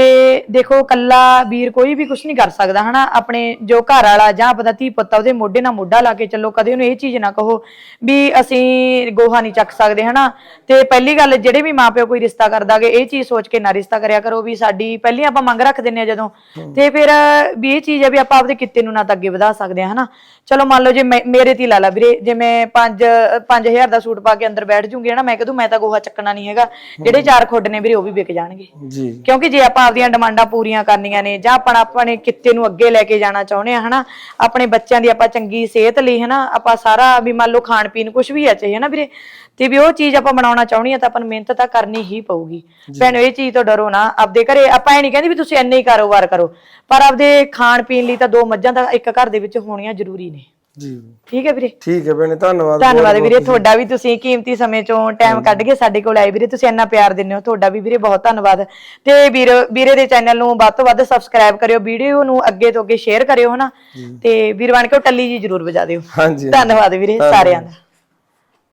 ਦੇਖੋ ਕੱਲਾ ਵੀਰ ਕੋਈ ਵੀ ਕੁਝ ਨਹੀਂ ਕਰ ਸਕਦਾ ਹਨਾ? ਆਪਣੇ ਜੋ ਘਰ ਵਾਲਾ ਜਾਂ ਆਪਦਾ ਧੀ ਪੁੱਤ ਆ ਉਹਦੇ ਮੋਢੇ ਨਾਲ ਮੋਢਾ ਲਾ ਕੇ ਚੱਲੋ ਕਦੇ ਉਹਨੂੰ ਇਹ ਚੀਜ਼ ਨਾ ਕਹੋ ਵੀ ਅਸੀਂ ਗੋਹਾ ਨਹੀਂ ਚੱਕ ਸਕਦੇ ਹਨਾ? ਤੇ ਪਹਿਲੀ ਗੱਲ ਜਿਹੜੇ ਵੀ ਮਾਪਿਓ ਕੋਈ ਰਿਸ਼ਤਾ ਕਰਦਾਗੇ ਇਹ ਚੀਜ਼ ਸੋਚ ਕੇ ਨਾ ਰਿਸ਼ਤਾ ਕਰਿਆ ਕਰੋ ਵੀ ਸਾਡੀ ਪਹਿਲੀ ਆਪਾਂ ਮੰਗ ਰੱਖ ਦਿੰਨੇ ਆ ਜਦੋਂ। ਤੇ ਫਿਰ ਵੀ ਇਹ ਚੀਜ਼ ਆ ਵੀ ਆਪਾਂ ਆਪਦੇ ਕਿੱਤੇ ਨੂੰ ਨਾ ਤਾਂ ਅੱਗੇ ਵਧਾ ਸਕਦੇ ਆ ਹਨਾ? ਚਲੋ ਮੰਨ ਲਓ ਜੇ ਮੇਰੇ ਤੇ ਲਾ ਲਾ ਵੀਰੇ ਜੇ ਮੈਂ 5 5000 ਦਾ ਸੂਟ ਪਾ ਕੇ ਅੰਦਰ ਬੈਠ ਜੂੰਗੀ ਹਨਾ? ਮੈਂ ਕਹਦੂ ਮੈਂ ਤਾਂ ਗੋਹਾ ਚੱਕਣਾ ਨਹੀਂ ਹੈਗਾ। ਜਿਹੜੇ ਚਾਰ ਖੁੱਡ ਨੇ ਵੀਰੇ ਉਹ ਵੀ ਵਿਕ ਜਾਣਗੇ। ਜੀ। ਕਿਉਂਕਿ ਜੇ ਆਪਾਂ ਆਪਦੀਆਂ ਡਿਮਾਂਡਾਂ ਪੂਰੀਆਂ ਕਰਨੀਆਂ ਨੇ ਜਾਂ ਆਪਣਾ ਆਪਣੇ ਕਿੱਤੇ ਨੂੰ ਅੱਗੇ ਲੈ ਕੇ ਜਾਣਾ ਚਾਹੁੰਦੇ ਆ ਹਨਾ ਆਪਣੇ ਬੱਚਿਆਂ ਦੀ ਆਪਾਂ ਚੰਗੀ ਸਿਹਤ ਲਈ ਹਨਾ ਆਪਾਂ ਸਾਰਾ ਵੀ ਮੰਨ ਲਓ ਖਾਣ ਪੀਣ ਕੁਝ ਵੀ ਆ ਚਾਹੀਏ ਹਨਾ ਵੀਰੇ ਤੇ ਵੀ ਉਹ ਚੀਜ਼ ਆਪਾਂ ਬਣਾਉਣਾ ਚਾਹੁੰਦੀ ਆ ਤਾਂ ਆਪਾਂ ਨੂੰ ਮਿਹਨਤ ਤਾਂ ਕਰਨੀ ਹੀ ਪਊਗੀ। ਭੈਣੋ ਇਹ ਚੀਜ਼ ਤੋਂ ਡਰੋ ਨਾ ਆਪਦੇ ਘਰੇ ਆਪਾਂ ਇਹ ਨਹੀਂ ਕਹਿੰਦੇ ਵੀ ਤੁਸੀਂ ਇੰਨਾ ਹੀ ਕਾਰੋਬਾਰ ਕਰੋ ਪਰ ਆਪਦੇ ਖਾਣ ਪੀਣ ਲਈ ਤਾਂ ਦੋ ਮੱਝਾਂ ਤਾਂ ਇੱਕ ਘਰ ਦੇ ਵਿੱਚ ਹੋਣੀਆਂ ਜ਼ਰੂਰੀ ਨੇ। ਜੀ। ਠੀਕ ਹੈ ਵੀਰੇ? ਠੀਕ ਹੈ ਭੈਣੇ ਧੰਨਵਾਦ ਧੰਨਵਾਦ ਵੀਰੇ ਤੁਹਾਡਾ ਵੀ ਤੁਸੀਂ ਕੀਮਤੀ ਸਮੇਂ ਚੋਂ ਟਾਈਮ ਕੱਢ ਕੇ ਸਾਡੇ ਕੋਲ ਆਏ ਵੀਰੇ ਤੁਸੀਂ ਇੰਨਾ ਪਿਆਰ ਦਿੰਦੇ ਹੋ ਤੁਹਾਡਾ ਵੀ ਵੀਰੇ ਬਹੁਤ ਧੰਨਵਾਦ। ਤੇ ਵੀਰ ਵੀਰੇ ਦੇ ਚੈਨਲ ਨੂੰ ਵੱਧ ਤੋਂ ਵੱਧ ਸਬਸਕ੍ਰਾਈਬ ਕਰਿਓ ਵੀਡੀਓ ਨੂੰ ਅੱਗੇ ਤੋਂ ਅੱਗੇ ਸ਼ੇਅਰ ਕਰਿਓ ਹਨਾ? ਤੇ ਵੀਰ ਬਣ ਕੇ ਉਹ ਟੱਲੀ ਜੀ ਜ਼ਰੂਰ ਵਜਾ ਦਿਓ। ਹਾਂਜੀ। ਧੰਨਵਾਦ ਵੀਰੇ ਸਾਰਿਆਂ ਦਾ।